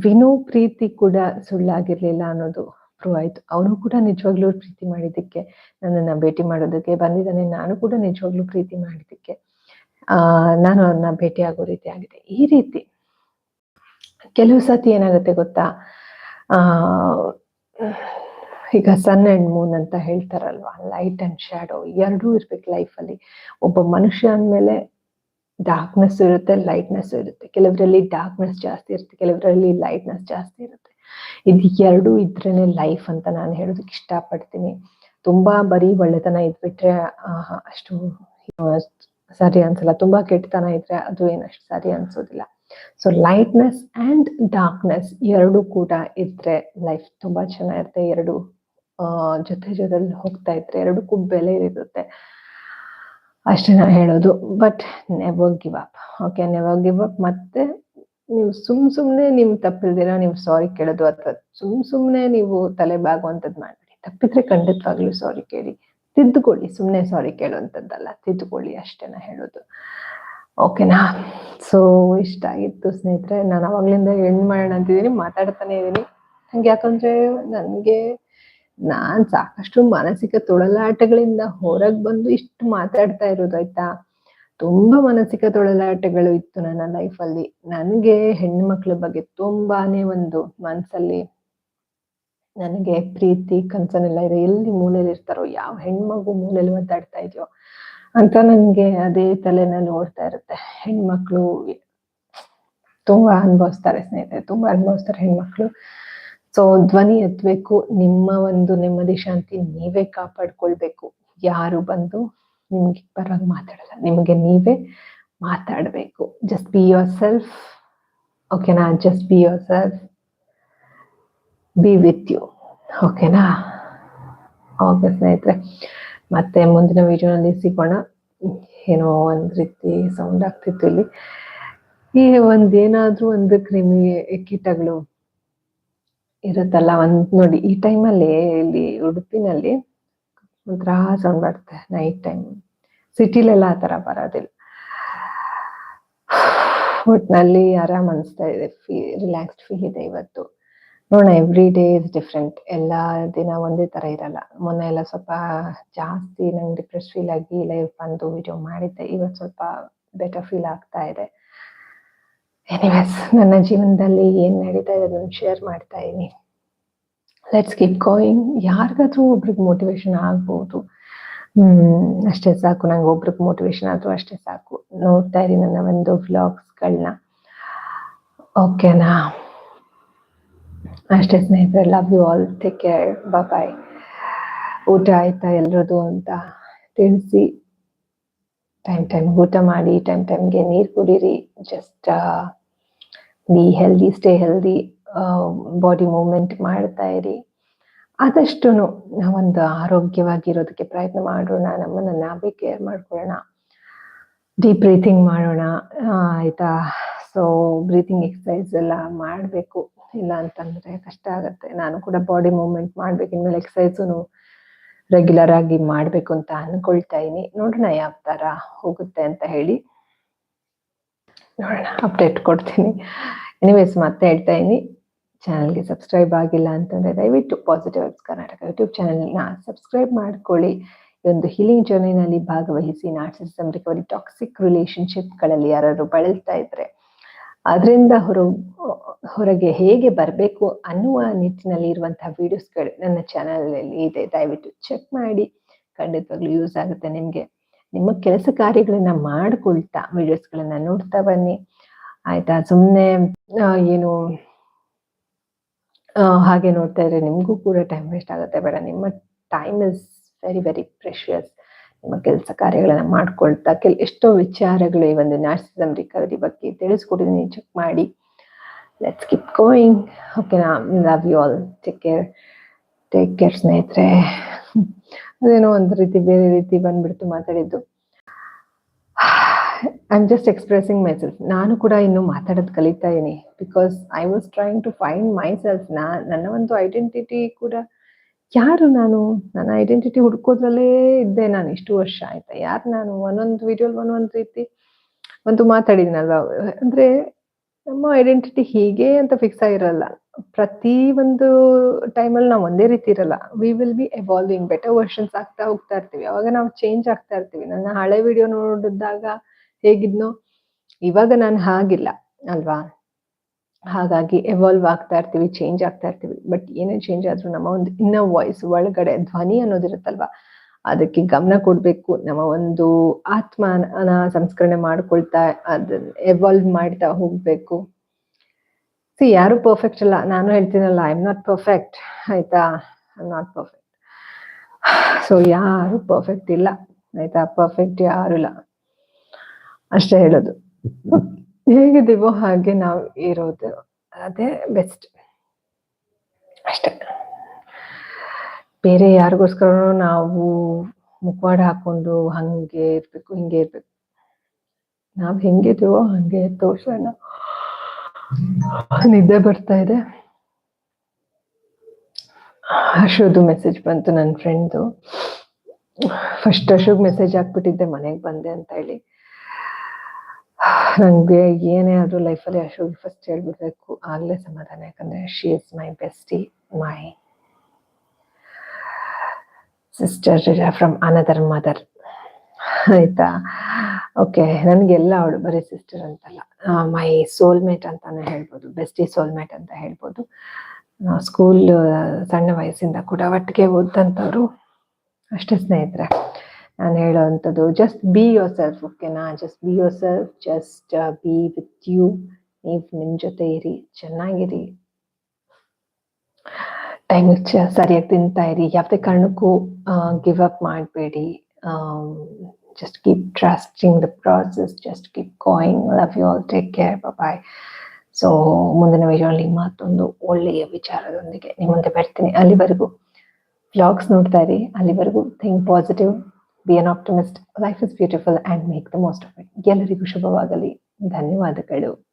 [SPEAKER 1] ವಿನು ಪ್ರೀತಿ ಕೂಡ ಸುಳ್ಳಾಗಿರ್ಲಿಲ್ಲ ಅನ್ನೋದು ಪ್ರೂವ್ ಆಯ್ತು. ಅವನು ಕೂಡ ನಿಜವಾಗ್ಲೂ ಪ್ರೀತಿ ಮಾಡಿದ್ದಕ್ಕೆ ನನ್ನನ್ನ ಭೇಟಿ ಮಾಡೋದಕ್ಕೆ ಬಂದಿದ್ದಾನೆ. ನಾನು ಕೂಡ ನಿಜವಾಗ್ಲೂ ಪ್ರೀತಿ ಮಾಡಿದ್ದಕ್ಕೆ, ಆ, ನಾನು ಅವನ್ನ ಭೇಟಿ ಆಗೋ ರೀತಿ ಆಗಿದೆ. ಈ ರೀತಿ ಕೆಲವು ಸತಿ ಏನಾಗುತ್ತೆ ಗೊತ್ತಾ? ಆ, ಈಗ ಸನ್ ಅಂಡ್ ಮೂನ್ ಅಂತ ಹೇಳ್ತಾರಲ್ವಾ? ಲೈಟ್ ಅಂಡ್ ಶ್ಯಾಡೋ ಎರಡೂ ಇರ್ಬೇಕು ಲೈಫಲ್ಲಿ ಒಬ್ಬ ಮನುಷ್ಯ ಅಂದ್ಮೇಲೆ ಡಾರ್ಕ್ನೆಸ್ ಇರುತ್ತೆ ಲೈಟ್ನೆಸ್ ಇರುತ್ತೆ. ಕೆಲವರಲ್ಲಿ ಡಾರ್ಕ್ನೆಸ್ ಜಾಸ್ತಿ ಇರುತ್ತೆ, ಕೆಲವರಲ್ಲಿ ಲೈಟ್ನೆಸ್ ಜಾಸ್ತಿ ಇರುತ್ತೆ. ಇದು ಎರಡು ಇದ್ರೇನೆ ಲೈಫ್ ಅಂತ ನಾನು ಹೇಳೋದಕ್ಕೆ ಇಷ್ಟಪಡ್ತೀನಿ. ತುಂಬಾ ಬರೀ ಒಳ್ಳೆತನ ಇದ್ಬಿಟ್ರೆ ಅಷ್ಟು ಸರಿ ಅನ್ಸಲ್ಲ. ತುಂಬಾ ಕೆಟ್ಟತನ ಇದ್ರೆ ಅದು ಏನಷ್ಟು ಸರಿ ಅನ್ಸೋದಿಲ್ಲ. ಸೊ ಲೈಟ್ನೆಸ್ ಅಂಡ್ ಡಾರ್ಕ್ನೆಸ್ ಎರಡು ಕೂಡ ಇದ್ರೆ ಲೈಫ್ ತುಂಬಾ ಚೆನ್ನಾಗಿರುತ್ತೆ. ಎರಡು ಜೊತೆ ಜೊತೆಲಿ ಹೋಗ್ತಾ ಇದ್ರೆ ಎರಡಕ್ಕೂ ಬೆಲೆ ಇರುತ್ತೆ. ಅಷ್ಟೇ ನಾ ಹೇಳೋದು. But never give up okay never give up ಮತ್ತೆ ನೀವು ಸುಮ್ ಸುಮ್ನೆ ನಿಮ್ ತಪ್ಪಿಲ್ದಿರ ನೀವು ಸಾರಿ ಕೇಳೋದು ಅಥವಾ ಸುಮ್ ಸುಮ್ನೆ ನೀವು ತಲೆ ಬಾಗುವಂತದ್ ಮಾಡ್ಬೇಡಿ. ತಪ್ಪಿದ್ರೆ ಖಂಡಿತವಾಗ್ಲೂ ಸಾರಿ ಕೇಳಿ. ತಿದ್ದುಕೊಳ್ಳಿ. ಸುಮ್ನೆ ಸಾರಿ ಕೇಳುವಂಥದ್ದಲ್ಲ. ತಿದ್ದುಕೊಳ್ಳಿ ಅಷ್ಟೇ ನಾ ಹೇಳೋದು. ಓಕೆನಾ ಸೊ ಇಷ್ಟ ಆಗಿತ್ತು ಸ್ನೇಹಿತರೆ. ನಾನು ಅವಾಗ್ಲಿಂದ ಎಂಡ್ ಮಾಡೋಣ ಅಂತಿದ್ದೀನಿ. ಮಾತಾಡ್ತಾನೆ ಇದ್ದೀನಿ. ಹಂಗೆ ಯಾಕಂದ್ರೆ ನನ್ಗೆ ನಾನ್ ಸಾಕಷ್ಟು ಮಾನಸಿಕ ತೊಳಲಾಟಗಳಿಂದ ಹೊರಗ್ ಬಂದು ಇಷ್ಟು ಮಾತಾಡ್ತಾ ಇರೋದು ಆಯ್ತಾ? ತುಂಬಾ ಮಾನಸಿಕ ತೊಳಲಾಟಗಳು ಇತ್ತು ನನ್ನ ಲೈಫ್ ಅಲ್ಲಿ. ನನಗೆ ಹೆಣ್ಮಕ್ಳ ಬಗ್ಗೆ ತುಂಬಾನೇ ಒಂದು ಮನ್ಸಲ್ಲಿ ನನಗೆ ಪ್ರೀತಿ ಕನ್ಸನೆಲ್ಲ ಇದೆ. ಎಲ್ಲಿ ಮೂಲೆಯಲ್ಲಿ ಇರ್ತಾರೋ, ಯಾವ ಹೆಣ್ಮಗು ಮೂಲೆಯಲ್ಲಿ ಮಾತಾಡ್ತಾ ಇದೆಯೋ ಅಂತ ನನ್ಗೆ ಅದೇ ತಲೆನಲ್ಲಿ ಓಡ್ತಾ ಇರುತ್ತೆ. ಹೆಣ್ಮಕ್ಳು ತುಂಬಾ ಅನುಭವಿಸ್ತಾರೆ ಸ್ನೇಹಿತರೆ, ತುಂಬಾ ಅನುಭವಿಸ್ತಾರೆ ಹೆಣ್ಮಕ್ಳು. ಸೊ ಧ್ವನಿ ಎತ್ತಬೇಕು ನಿಮ್ಮ ಒಂದು ನೆಮ್ಮದಿ, ಶಾಂತಿ ನೀವೇ ಕಾಪಾಡ್ಕೊಳ್ಬೇಕು. ಯಾರು ಬಂದು ನಿಮ್ಗೆ ಪರವಾಗಿ ಮಾತಾಡಲ್ಲ, ನಿಮಗೆ ನೀವೇ ಮಾತಾಡಬೇಕು. ಜಸ್ಟ್ ಬಿ ಯೋರ್ ಸೆಲ್ಫ್ ಓಕೆನಾ just be yourself be with you ಓಕೆನಾ ಓಕೆ ಸ್ನೇಹಿತರೆ, ಮತ್ತೆ ಮುಂದಿನ ವಿಡಿಯೋನಲ್ಲಿ ಸಿಗೋಣ. ಏನೋ ಒಂದು ರೀತಿ ಸೌಂಡ್ ಆಗ್ತಿತ್ತು ಇಲ್ಲಿ. ಈ ಒಂದೇನಾದ್ರೂ ಒಂದು ಕ್ರಿಮಿ ಕೀಟಗಳು ಇರುತ್ತಲ್ಲ, ಒಂದ್ ನೋಡಿ, ಈ ಟೈಮಲ್ಲಿ ಇಲ್ಲಿ ಉಡುಪಿನಲ್ಲಿ ಒಂಥರ ಸೌಂಡ್ ಬರುತ್ತೆ ನೈಟ್ ಟೈಮ್ ಸಿಟಿಲೆಲ್ಲ ಆ ತರ ಬರೋದಿಲ್ಲ. ಒಟ್ನಲ್ಲಿ ಆರಾಮ್ ಅನಿಸ್ತಾ ಇದೆ ಫೀ ರಿಲ್ಯಾಕ್ಸ್ಡ್ ಫೀಲ್ ಇದೆ ಇವತ್ತು. ನೋಡೋಣ ಎವ್ರಿ ಡೇ ಇಸ್ ಡಿಫ್ರೆಂಟ್ ಎಲ್ಲ ದಿನ ಒಂದೇ ತರ ಇರಲ್ಲ. ಮೊನ್ನೆ ಎಲ್ಲ ಸ್ವಲ್ಪ ಜಾಸ್ತಿ ನಂಗೆ ಡಿಪ್ರೆಸ್ ಫೀಲ್ ಆಗಿ ಲೈವ್ ಬಂದು ವಿಡಿಯೋ ಮಾಡಿದ್ದೆ. ಇವತ್ತು ಸ್ವಲ್ಪ ಬೆಟರ್ ಫೀಲ್ ಆಗ್ತಾ ಇದೆ. ಎನಿವೇಸ್, ನನ್ನ ಜೀವನದಲ್ಲಿ ಏನು ನಡೀತಾ ಇದೆ ಅದನ್ನು ಶೇರ್ ಮಾಡ್ತಾ ಇದ್ದೀನಿ ಲೆಟ್ಸ್ ಕೀಪ್ ಗೋಯಿಂಗ್ ಯಾರಿಗಾದ್ರೂ ಒಬ್ರಿಗೆ ಮೋಟಿವೇಶನ್ ಆಗ್ಬೋದು. ಅಷ್ಟೇ ಸಾಕು. ನಂಗೆ ಒಬ್ರಿಗೆ ಮೋಟಿವೇಶನ್ ಆದ್ರೂ ಅಷ್ಟೇ ಸಾಕು. ನೋಡ್ತಾ ಇರಿ ನನ್ನ ಒಂದು ವ್ಲಾಗ್ಸ್ಗಳನ್ನ ಓಕೆನಾ ಅಷ್ಟೇ ಸ್ನೇಹಿತರೆ love you all take care bye ಊಟ ಆಯ್ತಾ ಎಲ್ರದು ಅಂತ ತಿಳಿಸಿ. ಟೈಮ್ ಟೈಮ್ ಊಟ ಮಾಡಿ, ಟೈಮ್ ಟೈಮ್ಗೆ ನೀರು ಕುಡೀರಿ just be healthy stay healthy body movement ಮಾಡ್ತಾ ಇರಿ. ಆದಷ್ಟು ನಾವೊಂದು ಆರೋಗ್ಯವಾಗಿರೋದಕ್ಕೆ ಪ್ರಯತ್ನ ಮಾಡೋಣ, ನಮ್ಮನ್ನು ನಾವೇ ಕೇರ್ ಮಾಡ್ಕೊಳ್ಳೋಣ. ಡೀಪ್ ಬ್ರೀತಿಂಗ್ ಮಾಡೋಣ ಆಯಿತಾ? ಸೊ ಬ್ರೀತಿಂಗ್ ಎಕ್ಸಸೈಸ್ ಎಲ್ಲ ಮಾಡಬೇಕು. ಇಲ್ಲ ಅಂತಂದ್ರೆ ಕಷ್ಟ ಆಗುತ್ತೆ. ನಾನು ಕೂಡ ಬಾಡಿ ಮೂವ್ಮೆಂಟ್ ಮಾಡ್ಬೇಕು. ಇನ್ಮೇಲೆ ಎಕ್ಸಸೈಸು ರೆಗ್ಯುಲರ್ ಆಗಿ ಮಾಡ್ಬೇಕು ಅಂತ ಅನ್ಕೊಳ್ತಾ ಇದೀನಿ ನೋಡೋಣ ಯಾವ ತರ ಹೋಗುತ್ತೆ ಅಂತ ಹೇಳಿ. ನೋಡೋಣ ಅಪ್ಡೇಟ್ ಕೊಡ್ತೀನಿ. ಎನಿವೇಸ್ ಮತ್ತೆ ಹೇಳ್ತಾ ಇದೀನಿ ಚಾನಲ್ಗೆ ಸಬ್ಸ್ಕ್ರೈಬ್ ಆಗಿಲ್ಲ ಅಂತಂದ್ರೆ ದಯವಿಟ್ಟು ಪಾಸಿಟಿವ್ ಎಕ್ಸ್ ಕರ್ನಾಟಕ ಯೂಟ್ಯೂಬ್ ಚಾನಲ್ನ ಸಬ್ಸ್ಕ್ರೈಬ್ ಮಾಡ್ಕೊಳ್ಳಿ. ಈ ಒಂದು ಹೀಲಿಂಗ್ ಜರ್ನಿನಲ್ಲಿ ಭಾಗವಹಿಸಿ ನಾರ್ಸಿಸಮ್ ರಿಕವರಿ ಟಾಕ್ಸಿಕ್ ರಿಲೇಶನ್ಶಿಪ್ಗಳಲ್ಲಿ ಯಾರು ಬಳಲ್ತಾ ಇದ್ರೆ. ಅದರಿಂದ ಹೊರ, ಹೊರಗೆ ಹೇಗೆ ಬರಬೇಕು ಅನ್ನುವ ನಿಟ್ಟಿನಲ್ಲಿ ಇರುವಂತಹ ವಿಡಿಯೋಸ್ಗಳು ನನ್ನ ಚಾನಲ್ ಅಲ್ಲಿ ಇದೆ. ದಯವಿಟ್ಟು ಚೆಕ್ ಮಾಡಿ. ಖಂಡಿತವಾಗ್ಲೂ ಯೂಸ್ ಆಗುತ್ತೆ ನಿಮ್ಗೆ. ನಿಮ್ಮ ಕೆಲಸ ಕಾರ್ಯಗಳನ್ನ ಮಾಡ್ಕೊಳ್ತಾ ವಿಡಿಯೋಸ್ಗಳನ್ನ ನೋಡ್ತಾ ಬನ್ನಿ. ಆಯ್ತಾ? ಸುಮ್ಮನೆ ಏನು ಹಾಗೆ ನೋಡ್ತಾ ಇದ್ರೆ ನಿಮಗೂ ಕೂಡ ಟೈಮ್ ವೇಸ್ಟ್ ಆಗುತ್ತೆ. ಬೇಡ, ನಿಮ್ಮ time is very very precious ಕೆಲಸ ಕಾರ್ಯಗಳನ್ನ ಮಾಡ್ಕೊಳ್ತಾ, ಕೆಲ, ಎಷ್ಟೋ ವಿಚಾರಗಳು ಈ ಒಂದು ನಾರ್ಸಿಸಮ್ ರಿಕವರಿ ಬಗ್ಗೆ ತಿಳಿಸ್ಕೊಟ್ಟಿದ್ದೀನಿ ಚೆಕ್ ಮಾಡಿ. ಲೆಟ್ಸ್ ಕೀಪ್ ಗೋಯಿಂಗ್ ಓಕೆನಾ love you all take care take care ಸ್ನೇಹಿತರೆ. ಅದೇನೋ ಒಂದು ರೀತಿ, ಬೇರೆ ರೀತಿ ಬಂದ್ಬಿಡ್ತು ಮಾತಾಡಿದ್ದು. I am just expressing myself ನಾನು ಕೂಡ ಇನ್ನು ಮಾತಾಡೋದು ಕಲಿತಾ ಇದ್ದೀನಿ because I was trying to find myself ನಾ, ನನ್ನ ಒಂದು ಐಡೆಂಟಿಟಿ ಕೂಡ ಯಾರು ನಾನು? ನನ್ನ ಐಡೆಂಟಿಟಿ ಹುಡ್ಕೋದ್ರಲ್ಲೇ ಇದ್ದೆ ನಾನು ಇಷ್ಟು ವರ್ಷ, ಆಯ್ತಾ? ಯಾರು ನಾನು? ಒಂದೊಂದು ವಿಡಿಯೋಲ್ ಒಂದೊಂದು ರೀತಿ ಒಂದು ಮಾತಾಡಿದ್ನಲ್ವಾ? ಅಂದ್ರೆ ನಮ್ಮ ಐಡೆಂಟಿಟಿ ಹೀಗೆ ಅಂತ ಫಿಕ್ಸ್ ಆಗಿರಲ್ಲ. ಪ್ರತಿ ಒಂದು ಟೈಮಲ್ಲಿ ನಾವು ಒಂದೇ ರೀತಿ ಇರಲ್ಲ. We will be evolving better versions ಆಗ್ತಾ ಹೋಗ್ತಾ ಇರ್ತೀವಿ. ಅವಾಗ ನಾವು ಚೇಂಜ್ ಆಗ್ತಾ ಇರ್ತೀವಿ. ನನ್ನ ಹಳೆ ವಿಡಿಯೋ ನೋಡಿದಾಗ ಹೇಗಿದ್ನೋ? ಇವಾಗ ನಾನು ಹಾಗಿಲ್ಲ, ಅಲ್ವಾ? ಹಾಗಾಗಿ ಎವಾಲ್ವ್ ಆಗ್ತಾ ಇರ್ತೀವಿ ಚೇಂಜ್ ಆಗ್ತಾ ಇರ್ತೀವಿ. ಬಟ್ ಏನೇ ಚೇಂಜ್ ಆದ್ರೂ ನಮ್ಮ ಒಂದು ಇನ್ನ ವಾಯ್ಸ್ ಒಳಗಡೆ ಧ್ವನಿ ಅನ್ನೋದಿರುತ್ತಲ್ವಾ, ಅದಕ್ಕೆ ಗಮನ ಕೊಡ್ಬೇಕು. ನಮ್ಮ ಒಂದು ಆತ್ಮನ ಸಂಸ್ಕರಣೆ ಮಾಡ್ಕೊಳ್ತಾ, ಅದನ್ನ ಎವಾಲ್ವ್ ಮಾಡ್ತಾ ಹೋಗ್ಬೇಕು. ಸಿ ಯಾರು ಪರ್ಫೆಕ್ಟ್ ಅಲ್ಲ? ನಾನು ಹೇಳ್ತೀನಲ್ಲ ಐ ಎಂ ನಾಟ್ ಪರ್ಫೆಕ್ಟ್ ಆಯ್ತಾ? ಐ ನಾಟ್ ಪರ್ಫೆಕ್ಟ್ ಸೊ ಯಾರು ಪರ್ಫೆಕ್ಟ್ ಇಲ್ಲ. ಆಯ್ತಾ? ಪರ್ಫೆಕ್ಟ್ ಯಾರು ಇಲ್ಲ? ಅಷ್ಟೇ ಹೇಳೋದು. ಹೇಗಿದ್ದೀವೋ ಹಾಗೆ ನಾವು ಇರೋದು? ಅದೇ ಬೆಸ್ಟ್ ಅಷ್ಟೇ. ಬೇರೆ ಯಾರಿಗೋಸ್ಕರ ನಾವು ಮುಖವಾಡ ಹಾಕೊಂಡು ಹಂಗೆ ಇರ್ಬೇಕು, ಹಿಂಗೆ ಇರ್ಬೇಕು. ನಾವು ಹೆಂಗಿದೀವೋ ಹಂಗೆ ತೋರ್ಸೋಣ ನಿದ್ದೆ ಬರ್ತಾ ಇದೆ. ಅಶೋದು ಮೆಸೇಜ್ ಬಂತು ನನ್ನ ಫ್ರೆಂಡ್ದು ಫಸ್ಟ್ ಅಶೋಕ್ ಮೆಸೇಜ್ ಹಾಕ್ಬಿಟ್ಟಿದ್ದೆ, ಮನೆಗೆ ಬಂದೆ ಅಂತ ಹೇಳಿ. ನಂಗೆ ಏನೇ ಆದ್ರೂ ಲೈಫಲ್ಲಿ ಅಶೋಕ್ ಫಸ್ಟ್ ಹೇಳ್ಬಿಡ್ಬೇಕು. ಆಗ್ಲೇ ಸಮಾಧಾನ. ಯಾಕಂದ್ರೆ she is my bestie my sister from another mother ಆಯ್ತಾ? ಓಕೆ ನನಗೆಲ್ಲ ಅವಳು ಬರೀ ಸಿಸ್ಟರ್ ಅಂತಲ್ಲ. ಮೈ ಸೋಲ್ಮೇಟ್ ಅಂತಾನೆ ಹೇಳ್ಬೋದು. ಬೆಸ್ಟಿ ಸೋಲ್ಮೇಟ್ ಅಂತ ಹೇಳ್ಬೋದು. ಸ್ಕೂಲ್ ಸಣ್ಣ ವಯಸ್ಸಿಂದ ಕೂಡ ಒಟ್ಟಿಗೆ ಓದಂಥವ್ರು ಅಷ್ಟೇ ಸ್ನೇಹಿತರೆ. ನಾನು ಹೇಳೋವಂಥದ್ದು ಜಸ್ಟ್ ಬಿ ಯೋರ್ ಸೆಲ್ಫ್ ಓಕೆನಾ just be yourself just be with you ನೀವು ನಿಮ್ಮ ಜೊತೆ ಇರಿ, ಚೆನ್ನಾಗಿರಿ. ಟೈಮ್ ಸರಿಯಾಗಿ ತಿಂತಾ ಇರಿ. ಯಾವುದೇ ಕಾರಣಕ್ಕೂ ಗಿವ್ ಅಪ್ ಮಾಡಬೇಡಿ. Just keep trusting the process just keep going love you all take care bye so ಮುಂದಿನ ವಿಡಿಯೋಲಿ ಮತ್ತೊಂದು ಒಳ್ಳೆಯ ವಿಚಾರದೊಂದಿಗೆ ನಿಮ್ಮ ಮುಂದೆ ಬರ್ತೀನಿ. ಅಲ್ಲಿವರೆಗೂ ವ್ಲಾಗ್ಸ್ ನೋಡ್ತಾ ಇರಿ. ಅಲ್ಲಿವರೆಗೂ think positive be an optimist life is beautiful and make the most of it ಎಲ್ಲರಿಗೂ ಶುಭವಾಗಲಿ. ಧನ್ಯವಾದಗಳು.